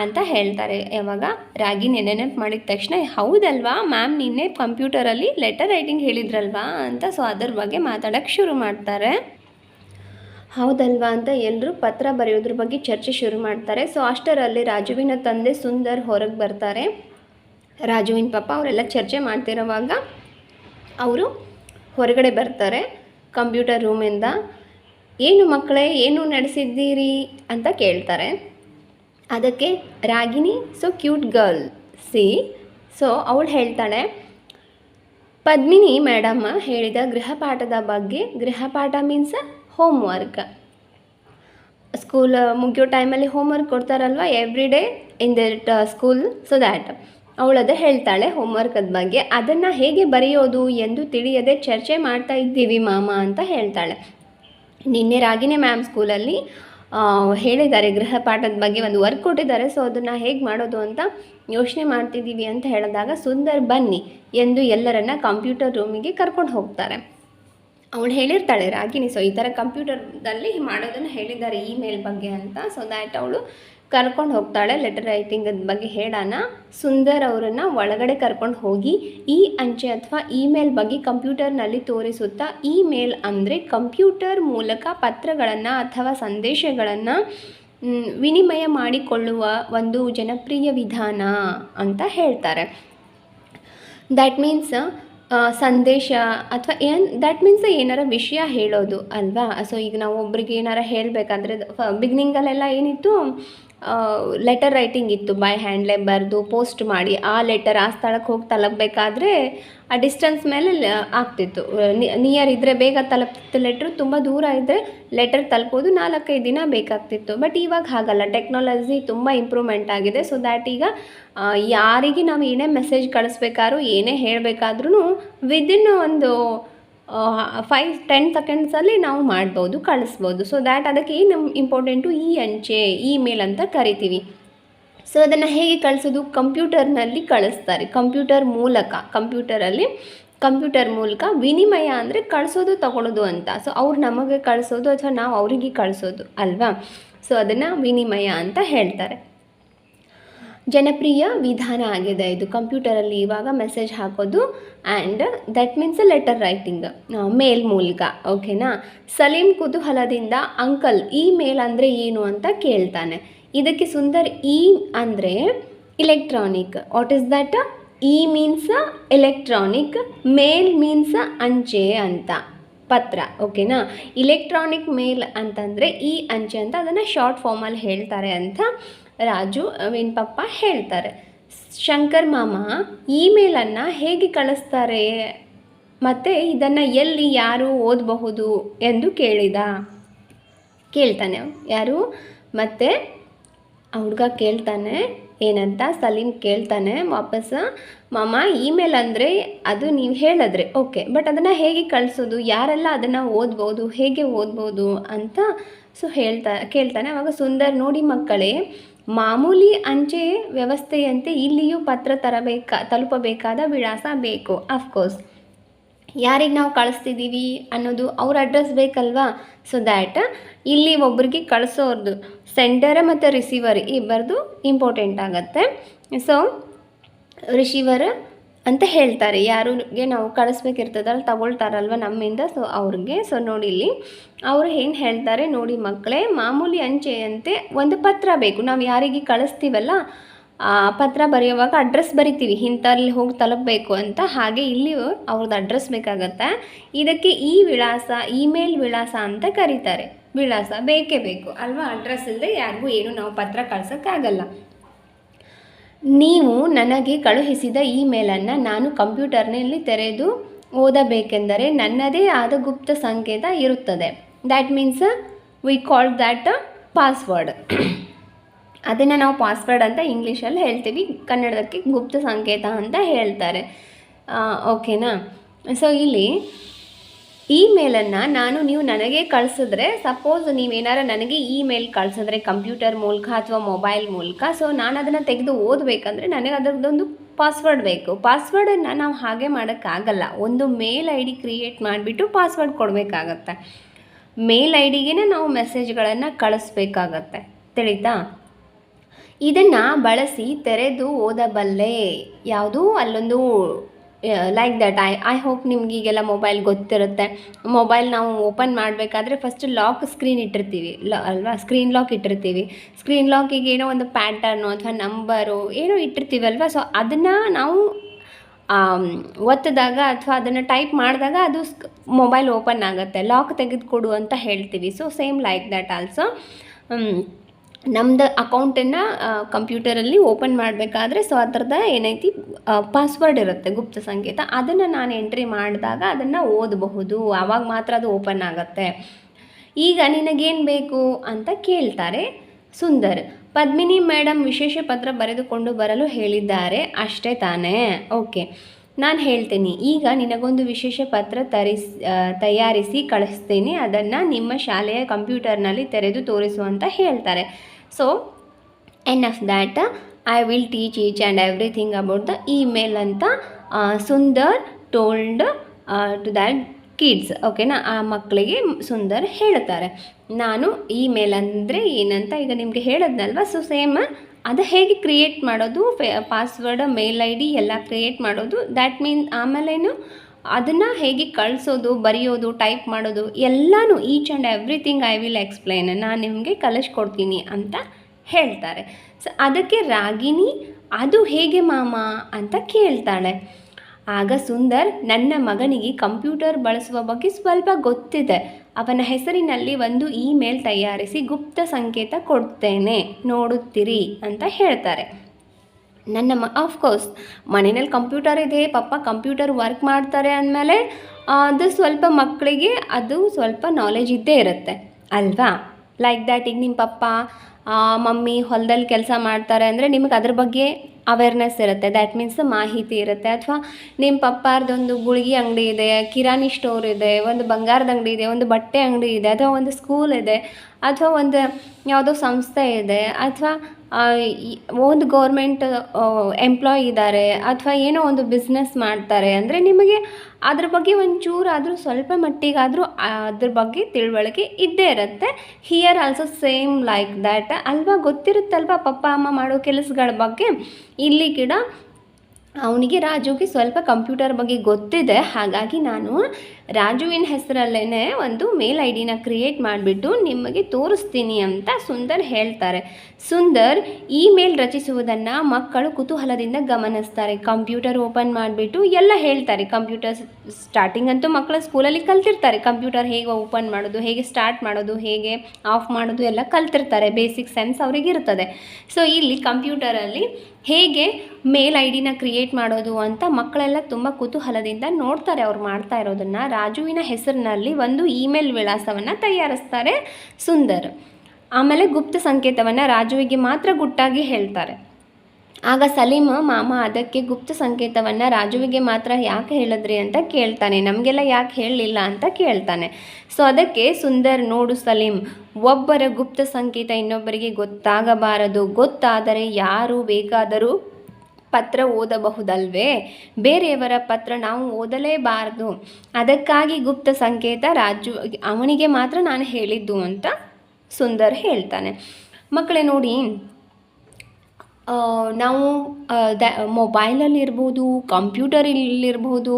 ಅಂತ ಹೇಳ್ತಾರೆ. ಯಾವಾಗ? ರಾಗಿ ನೆನೆನಪು ಮಾಡಿದ ತಕ್ಷಣ, ಹೌದಲ್ವಾ ಮ್ಯಾಮ್ ನಿನ್ನೆ ಕಂಪ್ಯೂಟರಲ್ಲಿ ಲೆಟರ್ ರೈಟಿಂಗ್ ಹೇಳಿದ್ರಲ್ವಾ ಅಂತ, ಸೊ ಅದ್ರ ಬಗ್ಗೆ ಮಾತಾಡೋಕ್ಕೆ ಶುರು ಮಾಡ್ತಾರೆ. ಹೌದಲ್ವಾ ಅಂತ ಎಲ್ಲರೂ ಪತ್ರ ಬರೆಯೋದ್ರ ಬಗ್ಗೆ ಚರ್ಚೆ ಶುರು ಮಾಡ್ತಾರೆ. ಸೊ ಅಷ್ಟರಲ್ಲಿ ರಾಜುವಿನ ತಂದೆ ಸುಂದರ್ ಹೊರಗೆ ಬರ್ತಾರೆ. ರಾಜುವಿನ ಪಾಪ ಅವರೆಲ್ಲ ಚರ್ಚೆ ಮಾಡ್ತಿರೋವಾಗ ಅವರು ಹೊರಗಡೆ ಬರ್ತಾರೆ ಕಂಪ್ಯೂಟರ್ ರೂಮಿಂದ. ಏನು ಮಕ್ಕಳೇ, ಏನು ನಡೆಸಿದ್ದೀರಿ ಅಂತ ಕೇಳ್ತಾರೆ. ಅದಕ್ಕೆ Ragini so cute girl see so ಅವಳು ಹೇಳ್ತಾಳೆ, ಪದ್ಮಿನಿ ಮೇಡಮ್ಮ ಹೇಳಿದ ಗೃಹಪಾಠದ ಬಗ್ಗೆ ಗೃಹಪಾಠ ಮೀನ್ಸ್ ಹೋಮ್ ವರ್ಕ್ ಸ್ಕೂಲ್ ಮುಗಿಯೋ ಟೈಮಲ್ಲಿ home work ಕೊಡ್ತಾರಲ್ವ every day in that school so that ಅವಳದು ಹೇಳ್ತಾಳೆ ಹೋಮ್ವರ್ಕದ ಬಗ್ಗೆ. ಅದನ್ನು ಹೇಗೆ ಬರೆಯೋದು ಎಂದು ತಿಳಿಯದೆ ಚರ್ಚೆ ಮಾಡ್ತಾ ಇದ್ದೀವಿ ಮಾಮ, ಅಂತ ಹೇಳ್ತಾಳೆ. ನಿನ್ನೆ ರಾಗಿನೇ ಮ್ಯಾಮ್ ಸ್ಕೂಲಲ್ಲಿ ಹೇಳಿದ್ದಾರೆ ಗೃಹಪಾಠದ ಬಗ್ಗೆ ಒಂದು ವರ್ಕ್ ಕೊಟ್ಟಿದ್ದಾರೆ. ಸೊ ಅದನ್ನು ಹೇಗೆ ಮಾಡೋದು ಅಂತ ಯೋಚನೆ ಮಾಡ್ತಿದ್ದೀವಿ ಅಂತ ಹೇಳಿದಾಗ, ಸುಂದರ್ ಬನ್ನಿ ಎಂದು ಎಲ್ಲರನ್ನ ಕಂಪ್ಯೂಟರ್ ರೂಮಿಗೆ ಕರ್ಕೊಂಡು ಹೋಗ್ತಾರೆ. ಅವಳು ಹೇಳಿರ್ತಾಳೆ, ರಾಗಿಣಿ ಸೊ ಈ ಥರ ಕಂಪ್ಯೂಟರ್ದಲ್ಲಿ ಮಾಡೋದನ್ನು ಹೇಳಿದ್ದಾರೆ ಇಮೇಲ್ ಬಗ್ಗೆ ಅಂತ. ಸೊ ದ್ಯಾಟ್ ಅವಳು ಕರ್ಕೊಂಡು ಹೋಗ್ತಾಳೆ. ಲೆಟರ್ ರೈಟಿಂಗ್ ಬಗ್ಗೆ ಹೇಳೋಣ ಸುಂದರ್ ಅವರನ್ನು ಒಳಗಡೆ ಕರ್ಕೊಂಡು ಹೋಗಿ ಈ ಅಂಚೆ ಅಥವಾ ಇಮೇಲ್ ಬಗ್ಗೆ ಕಂಪ್ಯೂಟರ್ನಲ್ಲಿ ತೋರಿಸುತ್ತಾ ಇಮೇಲ್ ಅಂದರೆ ಕಂಪ್ಯೂಟರ್ ಮೂಲಕ ಪತ್ರಗಳನ್ನು ಅಥವಾ ಸಂದೇಶಗಳನ್ನು ವಿನಿಮಯ ಮಾಡಿಕೊಳ್ಳುವ ಒಂದು ಜನಪ್ರಿಯ ವಿಧಾನ ಅಂತ ಹೇಳ್ತಾರೆ. ದ್ಯಾಟ್ ಮೀನ್ಸ್ ಸಂದೇಶ ಅಥವಾ ಏನು ದ್ಯಾಟ್ ಮೀನ್ಸ್ ಏನಾರ ವಿಷಯ ಹೇಳೋದು ಅಲ್ವಾ? ಸೊ ಈಗ ನಾವು ಒಬ್ರಿಗೆ ಏನಾರ ಹೇಳಬೇಕಾದ್ರೆ ಬಿಗ್ನಿಂಗಲ್ಲೆಲ್ಲ ಏನಿತ್ತು? ಲೆಟರ್ ರೈಟಿಂಗ್ ಇತ್ತು ಬೈ ಹ್ಯಾಂಡ್ಲೆ ಬರೆದು ಪೋಸ್ಟ್ ಮಾಡಿ. ಆ ಲೆಟರ್ ಆ ಸ್ಥಳಕ್ಕೆ ಹೋಗಿ ತಲುಪಬೇಕಾದ್ರೆ ಆ ಡಿಸ್ಟೆನ್ಸ್ ಮೇಲೆ ಆಗ್ತಿತ್ತು. ನಿಯರ್ ಇದ್ದರೆ ಬೇಗ ತಲುಪ್ತಿತ್ತು ಲೆಟ್ರು ತುಂಬ ದೂರ ಇದ್ದರೆ ಲೆಟರ್ ತಲುಪೋದು ನಾಲ್ಕೈದು ದಿನ ಬೇಕಾಗ್ತಿತ್ತು. ಬಟ್ ಇವಾಗ ಹಾಗಲ್ಲ. ಟೆಕ್ನಾಲಜಿ ತುಂಬ ಇಂಪ್ರೂವ್ಮೆಂಟ್ ಆಗಿದೆ. ಸೊ ದ್ಯಾಟ್ ಈಗ ಯಾರಿಗೆ ನಾವು ಏನೇ ಮೆಸೇಜ್ ಕಳಿಸ್ಬೇಕಾದ್ರೂ, ಏನೇ ಹೇಳಬೇಕಾದ್ರೂ ವಿದಿನ್ ಒಂದು ಫೈವ್ ಟೆನ್ ಸೆಕೆಂಡ್ಸಲ್ಲಿ ನಾವು ಮಾಡ್ಬೋದು, ಕಳಿಸ್ಬೋದು. ಸೊ ದ್ಯಾಟ್ ಅದಕ್ಕೆ ಏನು ಇಂಪಾರ್ಟೆಂಟು ಈ ಅಂಚೆ ಇಮೇಲ್ ಅಂತ ಕರಿತೀವಿ. ಸೊ ಅದನ್ನು ಹೇಗೆ ಕಳಿಸೋದು? ಕಂಪ್ಯೂಟರ್ನಲ್ಲಿ ಕಳಿಸ್ತಾರೆ. ಕಂಪ್ಯೂಟರ್ ಮೂಲಕ ಕಂಪ್ಯೂಟರಲ್ಲಿ ಕಂಪ್ಯೂಟರ್ ಮೂಲಕ ವಿನಿಮಯ ಅಂದರೆ ಕಳಿಸೋದು ತಗೊಳ್ಳೋದು ಅಂತ. ಸೊ ಅವ್ರು ನಮಗೆ ಕಳಿಸೋದು ಅಥವಾ ನಾವು ಅವರಿಗೆ ಕಳಿಸೋದು ಅಲ್ವಾ? ಸೊ ಅದನ್ನು ವಿನಿಮಯ ಅಂತ ಹೇಳ್ತಾರೆ. ಜನಪ್ರಿಯ ವಿಧಾನ ಆಗಿದೆ ಇದು. ಕಂಪ್ಯೂಟರಲ್ಲಿ ಇವಾಗ ಮೆಸೇಜ್ ಹಾಕೋದು and that means letter writing mail ಮೂಲಕ ಓಕೆನಾ ಸಲೀಂ ಕುತೂಹಲದಿಂದ ಅಂಕಲ್ ಈ ಮೇಲ್ ಅಂದರೆ ಏನು ಅಂತ ಕೇಳ್ತಾನೆ. ಇದಕ್ಕೆ ಸುಂದರ್ ಇ ಅಂದರೆ electronic what is that E means electronic mail means ಅಂಚೆ ಅಂತ, ಪತ್ರ ಓಕೆನಾ ಇಲೆಕ್ಟ್ರಾನಿಕ್ ಮೇಲ್ ಅಂತಂದರೆ ಈ ಅಂಚೆ ಅಂತ, ಅದನ್ನು ಶಾರ್ಟ್ ಫಾರ್ಮಲ್ಲಿ ಹೇಳ್ತಾರೆ ಅಂತ ರಾಜು ವಿನ್ ಪಪ್ಪ ಹೇಳ್ತಾರೆ, ಶಂಕರ್ ಮಾಮ, ಇಮೇಲನ್ನು ಹೇಗೆ ಕಳಿಸ್ತಾರೆ? ಮತ್ತು ಇದನ್ನು ಎಲ್ಲಿ ಯಾರು ಓದಬಹುದು? ಎಂದು ಕೇಳಿದ. ಕೇಳ್ತಾನೆ ಯಾರು? ಮತ್ತು ಆ ಹುಡುಗ ಕೇಳ್ತಾನೆ. ಏನಂತ? ಸಲೀಮ್ ಕೇಳ್ತಾನೆ ವಾಪಸ್. ಮಾಮ, ಇಮೇಲ್ ಅಂದರೆ ಅದು ನೀವು ಹೇಳಿದ್ರೆ. ಓಕೆ, ಬಟ್ ಅದನ್ನು ಹೇಗೆ ಕಳಿಸೋದು? ಯಾರೆಲ್ಲ ಅದನ್ನು ಓದ್ಬೋದು ಹೇಗೆ ಓದ್ಬೋದು ಅಂತ ಸೊ ಹೇಳ್ತಾ, ಕೇಳ್ತಾನೆ. ಅವಾಗ ಸುಂದರ್ ನೋಡಿ, ಮಕ್ಕಳೇ ಮಾಮೂಲಿ ಅಂಚೆ ವ್ಯವಸ್ಥೆಯಂತೆ ಇಲ್ಲಿಯೂ ಪತ್ರ ತರಬೇಕಾ, ತಲುಪಬೇಕಾದ ವಿಳಾಸ ಬೇಕು ಅಫ್ಕೋರ್ಸ್ ಯಾರಿಗೆ ನಾವು ಕಳಿಸ್ತಿದ್ದೀವಿ ಅನ್ನೋದು ಅವ್ರ ಅಡ್ರೆಸ್ ಬೇಕಲ್ವಾ? ಸೊ ದ್ಯಾಟ್ ಇಲ್ಲಿ ಒಬ್ರಿಗೆ ಕಳಿಸೋರ್ದು ಸೆಂಡರ್ ಮತ್ತು ರಿಸೀವರ್ ಇಬ್ಬರದು ಇಂಪಾರ್ಟೆಂಟ್ ಆಗುತ್ತೆ. ಸೊ ರಿಸೀವರ್ ಅಂತ ಹೇಳ್ತಾರೆ. ಯಾರಿಗೆ ನಾವು ಕಳಿಸ್ಬೇಕಿರ್ತದಲ್ಲ ತಗೊಳ್ತಾರಲ್ವ ನಮ್ಮಿಂದ? ಸೊ ಅವ್ರಿಗೆ. ಸೊ ನೋಡಿ ಇಲ್ಲಿ. ಅವರು ಏನು ಹೇಳ್ತಾರೆ ನೋಡಿ ಮಕ್ಕಳೇ, ಮಾಮೂಲಿ ಅಂಚೆಯಂತೆ ಒಂದು ಪತ್ರ ಬೇಕು. ನಾವು ಯಾರಿಗೆ ಕಳಿಸ್ತೀವಲ್ಲ, ಆ ಪತ್ರ ಬರೆಯುವಾಗ ಅಡ್ರೆಸ್ ಬರಿತೀವಿ. ಇಂಥಲ್ಲಿ ಹೋಗಿ ತಲುಪಬೇಕು ಅಂತ. ಹಾಗೆ ಇಲ್ಲಿ ಅವ್ರದ್ದು ಅಡ್ರೆಸ್ ಬೇಕಾಗತ್ತೆ. ಇದಕ್ಕೆ ಈ ವಿಳಾಸ, ಇಮೇಲ್ ವಿಳಾಸ ಅಂತ ಕರೀತಾರೆ. ವಿಳಾಸ ಬೇಕೇ ಬೇಕು. ಅಲ್ವಾ? ಅಡ್ರೆಸ್ ಇಲ್ಲದೆ ಯಾರಿಗೂ ಏನು ನಾವು ಪತ್ರ ಕಳ್ಸೋಕ್ಕಾಗಲ್ಲ. ನೀವು ನನಗೆ ಕಳುಹಿಸಿದ ಇಮೇಲನ್ನು ನಾನು ಕಂಪ್ಯೂಟರ್ನಲ್ಲಿ ತೆರೆದು ಓದಬೇಕೆಂದರೆ ನನ್ನದೇ ಆದ ಗುಪ್ತ ಸಂಕೇತ ಇರುತ್ತದೆ. That means we call that password ಅದನ್ನು ನಾವು ಪಾಸ್ವರ್ಡ್ ಅಂತ ಇಂಗ್ಲೀಷಲ್ಲಿ ಹೇಳ್ತೀವಿ ಕನ್ನಡಕ್ಕೆ ಗುಪ್ತ ಸಂಕೇತ ಅಂತ ಹೇಳ್ತಾರೆ. ಓಕೆನಾ ಸೊ ಇಲ್ಲಿ ಇಮೇಲನ್ನು ನಾನು ನೀವು ನನಗೆ ಕಳಿಸಿದ್ರೆ ಸಪೋಸ್ ನೀವೇನಾರ ನನಗೆ ಇಮೇಲ್ ಕಳಿಸಿದ್ರೆ ಕಂಪ್ಯೂಟರ್ ಮೂಲಕ ಅಥವಾ ಮೊಬೈಲ್ ಮೂಲಕ ಸೊ ನಾನು ಅದನ್ನು ತೆಗೆದು ಓದಬೇಕಂದ್ರೆ ನನಗೆ ಅದರದ್ದೊಂದು ಪಾಸ್ವರ್ಡ್ ಬೇಕು. ಪಾಸ್ವರ್ಡನ್ನು ನಾವು ಹಾಗೆ ಮಾಡೋಕ್ಕಾಗಲ್ಲ. ಒಂದು ಮೇಲ್ ಐ ಡಿ ಕ್ರಿಯೇಟ್ ಮಾಡಿಬಿಟ್ಟು ಪಾಸ್ವರ್ಡ್ ಕೊಡಬೇಕಾಗತ್ತೆ. ಮೇಲ್ ಐ ಡಿಗೆ ನಾವು ಮೆಸೇಜ್ಗಳನ್ನು ಕಳಿಸ್ಬೇಕಾಗತ್ತೆ. ತಿಳಿತಾ? ಇದನ್ನು ಬಳಸಿ ತೆರೆದು ಓದಬಲ್ಲೆ. ಯಾವುದು ಅಲ್ಲೊಂದು like that I I hope ನಿಮ್ಗೆ ಈಗೆಲ್ಲ ಮೊಬೈಲ್ ಗೊತ್ತಿರುತ್ತೆ. ಮೊಬೈಲ್ ನಾವು ಓಪನ್ ಮಾಡಬೇಕಾದ್ರೆ ಫಸ್ಟ್ ಲಾಕ್ ಸ್ಕ್ರೀನ್ ಇಟ್ಟಿರ್ತೀವಿ. ಲ ಅಲ್ವಾ? ಸ್ಕ್ರೀನ್ ಲಾಕ್ ಇಟ್ಟಿರ್ತೀವಿ. ಸ್ಕ್ರೀನ್ ಲಾಕಿಗೆ ಏನೋ ಒಂದು ಪ್ಯಾಟರ್ನು ಅಥವಾ ನಂಬರು ಏನೋ ಇಟ್ಟಿರ್ತೀವಲ್ವ ಸೊ ಅದನ್ನು ನಾವು ಒತ್ತಿದಾಗ ಅಥವಾ ಅದನ್ನು ಟೈಪ್ ಮಾಡಿದಾಗ ಅದು ಮೊಬೈಲ್ ಓಪನ್ ಆಗುತ್ತೆ. ಲಾಕ್ ತೆಗೆದುಕೊಡು ಅಂತ ಹೇಳ್ತೀವಿ. So same like that also ನಮ್ದು ಅಕೌಂಟನ್ನು ಕಂಪ್ಯೂಟರಲ್ಲಿ ಓಪನ್ ಮಾಡಬೇಕಾದ್ರೆ ಸೊ ಅದರದ ಏನೈತಿ ಪಾಸ್ವರ್ಡ್ ಇರುತ್ತೆ ಗುಪ್ತ ಸಂಕೇತ. ಅದನ್ನು ನಾನು ಎಂಟ್ರಿ ಮಾಡಿದಾಗ ಅದನ್ನು ಓದಬಹುದು. ಆವಾಗ ಮಾತ್ರ ಅದು ಓಪನ್ ಆಗುತ್ತೆ. ಈಗ ನಿನಗೇನು ಬೇಕು ಅಂತ ಕೇಳ್ತಾರೆ ಸುಂದರ್. ಪದ್ಮಿನಿ ಮೇಡಮ್ ವಿಶೇಷ ಪತ್ರ ಬರೆದುಕೊಂಡು ಬರಲು ಹೇಳಿದ್ದಾರೆ. ಅಷ್ಟೇ ತಾನೇ? ಓಕೆ. ನಾನು ಹೇಳ್ತೀನಿ. ಈಗ ನಿನಗೊಂದು ವಿಶೇಷ ಪತ್ರ ತರಿಸ್ ತಯಾರಿಸಿ ಕಳಿಸ್ತೀನಿ. ಅದನ್ನು ನಿಮ್ಮ ಶಾಲೆಯ ಕಂಪ್ಯೂಟರ್ನಲ್ಲಿ ತೆರೆದು ತೋರಿಸು ಅಂತ ಹೇಳ್ತಾರೆ. So end of that I will teach each and everything about the email ಅಂತ Sundar told to that kids ಓಕೆನಾ ಆ ಮಕ್ಕಳಿಗೆ ಸುಂದರ್ ಹೇಳ್ತಾರೆ. ನಾನು ಇಮೇಲ್ ಅಂದರೆ ಏನಂತ ಈಗ ನಿಮಗೆ ಹೇಳದ್ನಲ್ವ? ಸೊ ಸೇಮ್ ಅದು ಹೇಗೆ ಕ್ರಿಯೇಟ್ ಮಾಡೋದು? ಫೆ ಪಾಸ್ವರ್ಡ್ ಮೇಲ್ ಐ ಡಿ ಎಲ್ಲ ಕ್ರಿಯೇಟ್ ಮಾಡೋದು? ದ್ಯಾಟ್ ಮೀನ್ ಆಮೇಲೇನು ಅದನ್ನು ಹೇಗೆ ಕಳಿಸೋದು, ಬರೆಯೋದು ಟೈಪ್ ಮಾಡೋದು, ಎಲ್ಲನೂ each and everything I will explain ನಾನು ನಿಮಗೆ ಕಲಿಸ್ಕೊಡ್ತೀನಿ ಅಂತ ಹೇಳ್ತಾರೆ. ಸೊ ಅದಕ್ಕೆ ರಾಗಿಣಿ, ಅದು ಹೇಗೆ ಮಾಮ ಅಂತ ಕೇಳ್ತಾಳೆ. ಆಗ ಸುಂದರ್, ನನ್ನ ಮಗನಿಗೆ ಕಂಪ್ಯೂಟರ್ ಬಳಸುವ ಬಗ್ಗೆ ಸ್ವಲ್ಪ ಗೊತ್ತಿದೆ. ಅವನ ಹೆಸರಿನಲ್ಲಿ ಒಂದು ಇಮೇಲ್ ತಯಾರಿಸಿ ಗುಪ್ತ ಸಂಕೇತ ಕೊಡ್ತೇನೆ, ನೋಡುತ್ತೀರಿ ಅಂತ ಹೇಳ್ತಾರೆ. ನನ್ನ ಮ ಆಫ್ಕೋರ್ಸ್ ಮನೆಯಲ್ಲಿ ಕಂಪ್ಯೂಟರ್ ಇದೆ, ಪಪ್ಪ ಕಂಪ್ಯೂಟರ್ ವರ್ಕ್ ಮಾಡ್ತಾರೆ ಅಂದಮೇಲೆ ಅದು ಸ್ವಲ್ಪ ಮಕ್ಕಳಿಗೆ ಅದು ಸ್ವಲ್ಪ ನಾಲೆಜ್ ಇದ್ದೇ ಇರುತ್ತೆ. ಅಲ್ವಾ? ಲೈಕ್ ದ್ಯಾಟ್ ಈಗ ನಿಮ್ಮ ಪಪ್ಪ ಮಮ್ಮಿ ಹೊಲದಲ್ಲಿ ಕೆಲಸ ಮಾಡ್ತಾರೆ ಅಂದರೆ ನಿಮಗೆ ಅದ್ರ ಬಗ್ಗೆ ಅವೇರ್ನೆಸ್ ಇರುತ್ತೆ. ದ್ಯಾಟ್ ಮೀನ್ಸ್ ಮಾಹಿತಿ ಇರುತ್ತೆ. ಅಥವಾ ನಿಮ್ಮ ಪಪ್ಪಾರ್ದೊಂದು ಗುಳಿಗೆ ಅಂಗಡಿ ಇದೆ, ಕಿರಾಣಿ ಸ್ಟೋರ್ ಇದೆ, ಒಂದು ಬಂಗಾರದ ಅಂಗಡಿ ಇದೆ, ಒಂದು ಬಟ್ಟೆ ಅಂಗಡಿ ಇದೆ, ಅಥವಾ ಒಂದು ಸ್ಕೂಲ್ ಇದೆ, ಅಥವಾ ಒಂದು ಯಾವುದೋ ಸಂಸ್ಥೆ ಇದೆ, ಅಥವಾ ಒಂದು ಗೌರ್ಮೆಂಟ್ ಎಂಪ್ಲಾಯ್ ಇದ್ದಾರೆ, ಅಥವಾ ಏನೋ ಒಂದು ಬಿಸ್ನೆಸ್ ಮಾಡ್ತಾರೆ ಅಂದರೆ ನಿಮಗೆ ಅದ್ರ ಬಗ್ಗೆ ಒಂಚೂರಾದರೂ ಸ್ವಲ್ಪ ಮಟ್ಟಿಗಾದರೂ ಅದ್ರ ಬಗ್ಗೆ ತಿಳುವಳಿಕೆ ಇದ್ದೇ ಇರುತ್ತೆ. Here also same like that ಅಲ್ವಾ ಗೊತ್ತಿರುತ್ತಲ್ವಾ ಪಪ್ಪ, ಅಮ್ಮ ಮಾಡೋ ಕೆಲಸಗಳ ಬಗ್ಗೆ? ಇಲ್ಲಿ ಕೂಡ ಅವನಿಗೆ ರಾಜುಗೆ ಸ್ವಲ್ಪ ಕಂಪ್ಯೂಟರ್ ಬಗ್ಗೆ ಗೊತ್ತಿದೆ. ಹಾಗಾಗಿ ನಾನು ರಾಜುವಿನ ಹೆಸರಲ್ಲೇ ಒಂದು ಮೇಲ್ ಐ ಡಿನ ಕ್ರಿಯೇಟ್ ಮಾಡಿಬಿಟ್ಟು ನಿಮಗೆ ತೋರಿಸ್ತೀನಿ ಅಂತ ಸುಂದರ್ ಹೇಳ್ತಾರೆ. ಸುಂದರ್ ಇಮೇಲ್ ರಚಿಸುವುದನ್ನು ಮಕ್ಕಳು ಕುತೂಹಲದಿಂದ ಗಮನಿಸ್ತಾರೆ. ಕಂಪ್ಯೂಟರ್ ಓಪನ್ ಮಾಡಿಬಿಟ್ಟು ಎಲ್ಲ ಹೇಳ್ತಾರೆ. ಕಂಪ್ಯೂಟರ್ ಸ್ಟಾರ್ಟಿಂಗ್ ಅಂತೂ ಮಕ್ಕಳು ಸ್ಕೂಲಲ್ಲಿ ಕಲ್ತಿರ್ತಾರೆ. ಕಂಪ್ಯೂಟರ್ ಹೇಗೆ ಓಪನ್ ಮಾಡೋದು, ಹೇಗೆ ಸ್ಟಾರ್ಟ್ ಮಾಡೋದು, ಹೇಗೆ ಆಫ್ ಮಾಡೋದು ಎಲ್ಲ ಕಲ್ತಿರ್ತಾರೆ. ಬೇಸಿಕ್ ಸೆನ್ಸ್ ಅವರಿಗಿರ್ತದೆ ಸೊ, ಇಲ್ಲಿ ಕಂಪ್ಯೂಟರಲ್ಲಿ ಹೇಗೆ ಮೇಲ್ ಐ ಡಿನ ಕ್ರಿಯೇಟ್ ಮಾಡೋದು ಅಂತ ಮಕ್ಕಳೆಲ್ಲ ತುಂಬ ಕುತೂಹಲದಿಂದ ನೋಡ್ತಾರೆ. ಅವ್ರು ಮಾಡ್ತಾ ಇರೋದನ್ನು ರಾಜುವಿನ ಹೆಸರಿನಲ್ಲಿ ಒಂದು ಇಮೇಲ್ ವಿಳಾಸವನ್ನು ತಯಾರಿಸ್ತಾರೆ ಸುಂದರ್. ಆಮೇಲೆ ಗುಪ್ತ ಸಂಕೇತವನ್ನು ರಾಜುವಿಗೆ ಮಾತ್ರ ಗುಟ್ಟಾಗಿ ಹೇಳ್ತಾರೆ. ಆಗ ಸಲೀಮ್, ಮಾಮ ಅದಕ್ಕೆ ಗುಪ್ತ ಸಂಕೇತವನ್ನು ರಾಜುವಿಗೆ ಮಾತ್ರ ಯಾಕೆ ಹೇಳಿದ್ರಿ ಅಂತ ಕೇಳ್ತಾನೆ. ನಮಗೆಲ್ಲ ಯಾಕೆ ಹೇಳಲಿಲ್ಲ ಅಂತ ಕೇಳ್ತಾನೆ. ಸೊ ಅದಕ್ಕೆ ಸುಂದರ್, ನೋಡು ಸಲೀಂ ಒಬ್ಬರ ಗುಪ್ತ ಸಂಕೇತ ಇನ್ನೊಬ್ಬರಿಗೆ ಗೊತ್ತಾಗಬಾರದು. ಗೊತ್ತಾದರೆ ಯಾರು ಬೇಕಾದರೂ ಪತ್ರ ಓದಬಹುದಲ್ವೇ? ಬೇರೆಯವರ ಪತ್ರ ನಾವು ಓದಲೇಬಾರದು. ಅದಕ್ಕಾಗಿ ಗುಪ್ತ ಸಂಕೇತ ರಾಜು, ಅವನಿಗೆ ಮಾತ್ರ ನಾನು ಹೇಳಿದ್ದು ಅಂತ ಸುಂದರ್ ಹೇಳ್ತಾನೆ. ಮಕ್ಕಳೇ ನೋಡಿ ನಾವು ದ, ಮೊಬೈಲಲ್ಲಿರ್ಬೋದು, ಕಂಪ್ಯೂಟರಲ್ಲಿರ್ಬೋದು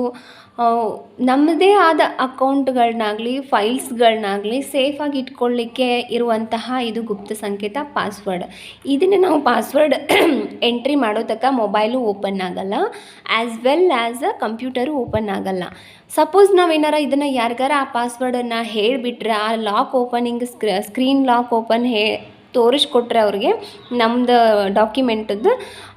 ನಮ್ಮದೇ ಆದ ಅಕೌಂಟ್ಗಳನ್ನಾಗಲಿ, ಫೈಲ್ಸ್ಗಳನ್ನಾಗಲಿ ಸೇಫಾಗಿ ಇಟ್ಕೊಳ್ಳಿಕ್ಕೆ ಇರುವಂತಹ ಇದು ಗುಪ್ತ ಸಂಕೇತ ಪಾಸ್ವರ್ಡ್ ಇದನ್ನು ನಾವು ಪಾಸ್ವರ್ಡ್ ಎಂಟ್ರಿ ಮಾಡೋ ತಕ್ಕ ಮೊಬೈಲು ಓಪನ್ ಆಗಲ್ಲ as well as uh computer open ಆಗಲ್ಲ ಸಪೋಸ್ ನಾವೇನಾರ ಇದನ್ನು ಯಾರಿಗಾರ ಆ ಪಾಸ್ವರ್ಡನ್ನು ಹೇಳಿಬಿಟ್ರೆ, ಆ lock opening screen lock open ಹೇ ತೋರಿಸ್ಕೊಟ್ರೆ ಅವ್ರಿಗೆ ನಮ್ದು ಡಾಕ್ಯುಮೆಂಟದ್ದು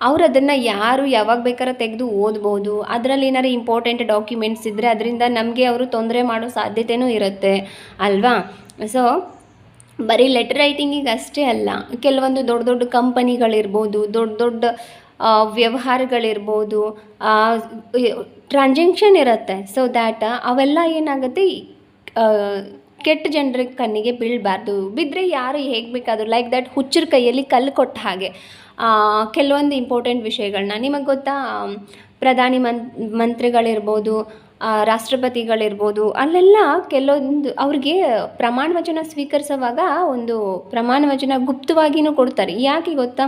ಅವ್ರು ಅದನ್ನು ಯಾರು ಯಾವಾಗ ಬೇಕಾದ್ರೆ ತೆಗೆದು ಓದ್ಬೋದು. ಅದರಲ್ಲಿ ಏನಾರು ಇಂಪಾರ್ಟೆಂಟ್ ಡಾಕ್ಯುಮೆಂಟ್ಸ್ ಇದ್ದರೆ ಅದರಿಂದ ನಮಗೆ ಅವರು ತೊಂದರೆ ಮಾಡೋ ಸಾಧ್ಯತೆಯೂ ಇರುತ್ತೆ. ಅಲ್ವಾ? ಸೊ ಬರೀ ಲೆಟರ್ ರೈಟಿಂಗಿಗೆ ಅಷ್ಟೇ ಅಲ್ಲ, ಕೆಲವೊಂದು ದೊಡ್ಡ ದೊಡ್ಡ ಕಂಪನಿಗಳಿರ್ಬೋದು ದೊಡ್ಡ ದೊಡ್ಡ ವ್ಯವಹಾರಗಳಿರ್ಬೋದು ಟ್ರಾನ್ಸಾಕ್ಷನ್ ಇರುತ್ತೆ. ಸೊ ದ್ಯಾಟ್ ಅವೆಲ್ಲ ಏನಾಗುತ್ತೆ ಕೆಟ್ಟ ಜನರ ಕಣ್ಣಿಗೆ ಬೀಳಬಾರ್ದು. ಬಿದ್ದರೆ ಯಾರು ಹೇಗೆ ಬೇಕಾದರೂ ಲೈಕ್ ದಟ್ ಹುಚ್ಚರ ಕೈಯಲ್ಲಿ ಕಲ್ಲು ಕೊಟ್ಟ ಹಾಗೆ. ಕೆಲವೊಂದು ಇಂಪಾರ್ಟೆಂಟ್ ವಿಷಯಗಳನ್ನ ನಿಮಗೆ ಗೊತ್ತಾ? ಪ್ರಧಾನಿ ಮನ್, ಮಂತ್ರಿಗಳಿರ್ಬೋದು ರಾಷ್ಟ್ರಪತಿಗಳಿರ್ಬೋದು, ಅಲ್ಲೆಲ್ಲ ಕೆಲವೊಂದು ಅವ್ರಿಗೆ ಪ್ರಮಾಣ ವಚನ ಸ್ವೀಕರಿಸುವಾಗ ಒಂದು ಪ್ರಮಾಣ ವಚನ ಗುಪ್ತವಾಗಿಯೂ ಕೊಡ್ತಾರೆ. ಯಾಕೆ ಗೊತ್ತಾ?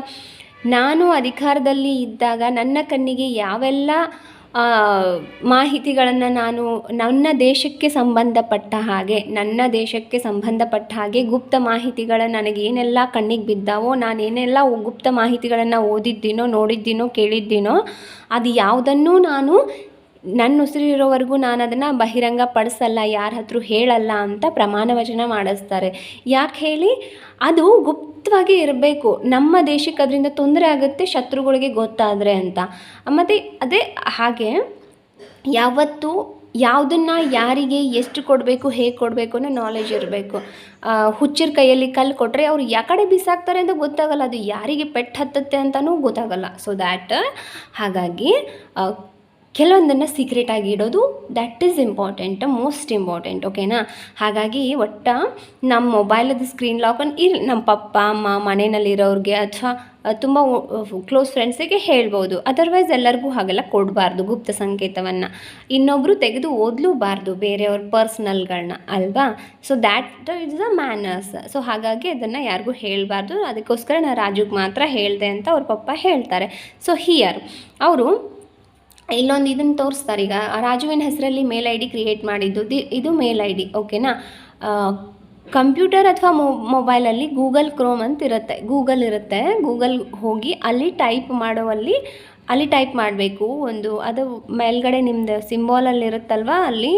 ನಾನು ಅಧಿಕಾರದಲ್ಲಿ ಇದ್ದಾಗ ನನ್ನ ಕಣ್ಣಿಗೆ ಯಾವೆಲ್ಲ ಮಾಹಿತಿಗಳನ್ನು ನಾನು ನನ್ನ ದೇಶಕ್ಕೆ ಸಂಬಂಧಪಟ್ಟ ಹಾಗೆ, ನನ್ನ ದೇಶಕ್ಕೆ ಸಂಬಂಧಪಟ್ಟ ಹಾಗೆ ಗುಪ್ತ ಮಾಹಿತಿಗಳು ನನಗೇನೆಲ್ಲ ಕಣ್ಣಿಗೆ ಬಿದ್ದಾವೋ ನಾನು ಏನೆಲ್ಲ ಗುಪ್ತ ಮಾಹಿತಿಗಳನ್ನು ಓದಿದ್ದೀನೋ, ನೋಡಿದ್ದೀನೋ, ಕೇಳಿದ್ದೀನೋ, ಅದು ಯಾವುದನ್ನೂ ನಾನು ನನ್ನ ಉಸಿರಿರೋವರೆಗೂ ನಾನು ಅದನ್ನು ಬಹಿರಂಗ ಪಡಿಸಲ್ಲ ಯಾರ ಹತ್ರ ಹೇಳಲ್ಲ ಅಂತ ಪ್ರಮಾಣ ವಚನ ಮಾಡಿಸ್ತಾರೆ. ಯಾಕೆ ಹೇಳಿ? ಅದು ಗುಪ್ತವಾಗಿ ಇರಬೇಕು. ನಮ್ಮ ದೇಶಕ್ಕೆ ಅದರಿಂದ ತೊಂದರೆ ಆಗುತ್ತೆ, ಶತ್ರುಗಳಿಗೆ ಗೊತ್ತಾದರೆ ಅಂತ. ಮತ್ತು ಅದೇ ಹಾಗೆ ಯಾವತ್ತು ಯಾವುದನ್ನು ಯಾರಿಗೆ ಎಷ್ಟು ಕೊಡಬೇಕು, ಹೇಗೆ ಕೊಡಬೇಕು ಅನ್ನೋ ನಾಲೆಜ್ ಇರಬೇಕು. ಹುಚ್ಚರ ಕೈಯಲ್ಲಿ ಕಲ್ಲು ಕೊಟ್ಟರೆ ಅವ್ರು ಯಾ ಕಡೆ ಬಿಸಾಕ್ತಾರೆ ಅಂತ ಗೊತ್ತಾಗಲ್ಲ. ಅದು ಯಾರಿಗೆ ಪೆಟ್ಟು ಹತ್ತುತ್ತೆ ಅಂತಲೂ ಗೊತ್ತಾಗಲ್ಲ. ಸೊ ದ್ಯಾಟ್ ಹಾಗಾಗಿ ಕೆಲವೊಂದನ್ನು ಸೀಕ್ರೆಟಾಗಿ ಇಡೋದು that is important most important ಓಕೆನಾ ಹಾಗಾಗಿ ಒಟ್ಟ ನಮ್ಮ ಮೊಬೈಲದ ಸ್ಕ್ರೀನ್ ಲಾಕನ್ನು ಇರ್ ನಮ್ಮ ಪಪ್ಪ, ಅಮ್ಮ ಮನೆಯಲ್ಲಿರೋರಿಗೆ ಅಥವಾ ತುಂಬ ಕ್ಲೋಸ್ ಫ್ರೆಂಡ್ಸಿಗೆ ಹೇಳ್ಬೋದು. ಅದರ್ವೈಸ್ ಎಲ್ಲರಿಗೂ ಹಾಗೆಲ್ಲ ಕೊಡಬಾರ್ದು ಗುಪ್ತ ಸಂಕೇತವನ್ನು. ಇನ್ನೊಬ್ಬರು ತೆಗೆದು ಓದಲೂಬಾರ್ದು ಬೇರೆಯವ್ರ ಪರ್ಸ್ನಲ್ಗಳನ್ನ ಅಲ್ವಾ? So that is a manners so ಹಾಗಾಗಿ ಅದನ್ನು ಯಾರಿಗೂ ಹೇಳಬಾರ್ದು. ಅದಕ್ಕೋಸ್ಕರ ನಾನು ರಾಜುಗೆ ಮಾತ್ರ ಹೇಳಿದೆ ಅಂತ ಅವ್ರ ಪಪ್ಪ ಹೇಳ್ತಾರೆ. ಸೊ ಹಿಯರ್ ಅವರು ಇಲ್ಲೊಂದು ಇದನ್ನು ತೋರಿಸ್ತಾರೆ. ಈಗ ರಾಜುವಿನ ಹೆಸರಲ್ಲಿ ಮೇಲ್ ಐ ಡಿ ಕ್ರಿಯೇಟ್ ಮಾಡಿದ್ದು ಇದು ಮೇಲ್ ಐ ಡಿ ಓಕೆನಾ ಕಂಪ್ಯೂಟರ್ ಅಥವಾ ಮೊಬೈಲಲ್ಲಿ ಗೂಗಲ್ ಕ್ರೋಮ್ ಅಂತ ಇರುತ್ತೆ. ಗೂಗಲ್ ಇರುತ್ತೆ. ಗೂಗಲ್ ಹೋಗಿ ಅಲ್ಲಿ ಟೈಪ್ ಮಾಡುವಲ್ಲಿ ಅಲ್ಲಿ ಟೈಪ್ ಮಾಡಬೇಕು. ಒಂದು ಅದು ಮೇಲ್ಗಡೆ ನಿಮ್ಮದು ಸಿಂಬಾಲಲ್ಲಿ ಇರುತ್ತಲ್ವ? ಅಲ್ಲಿ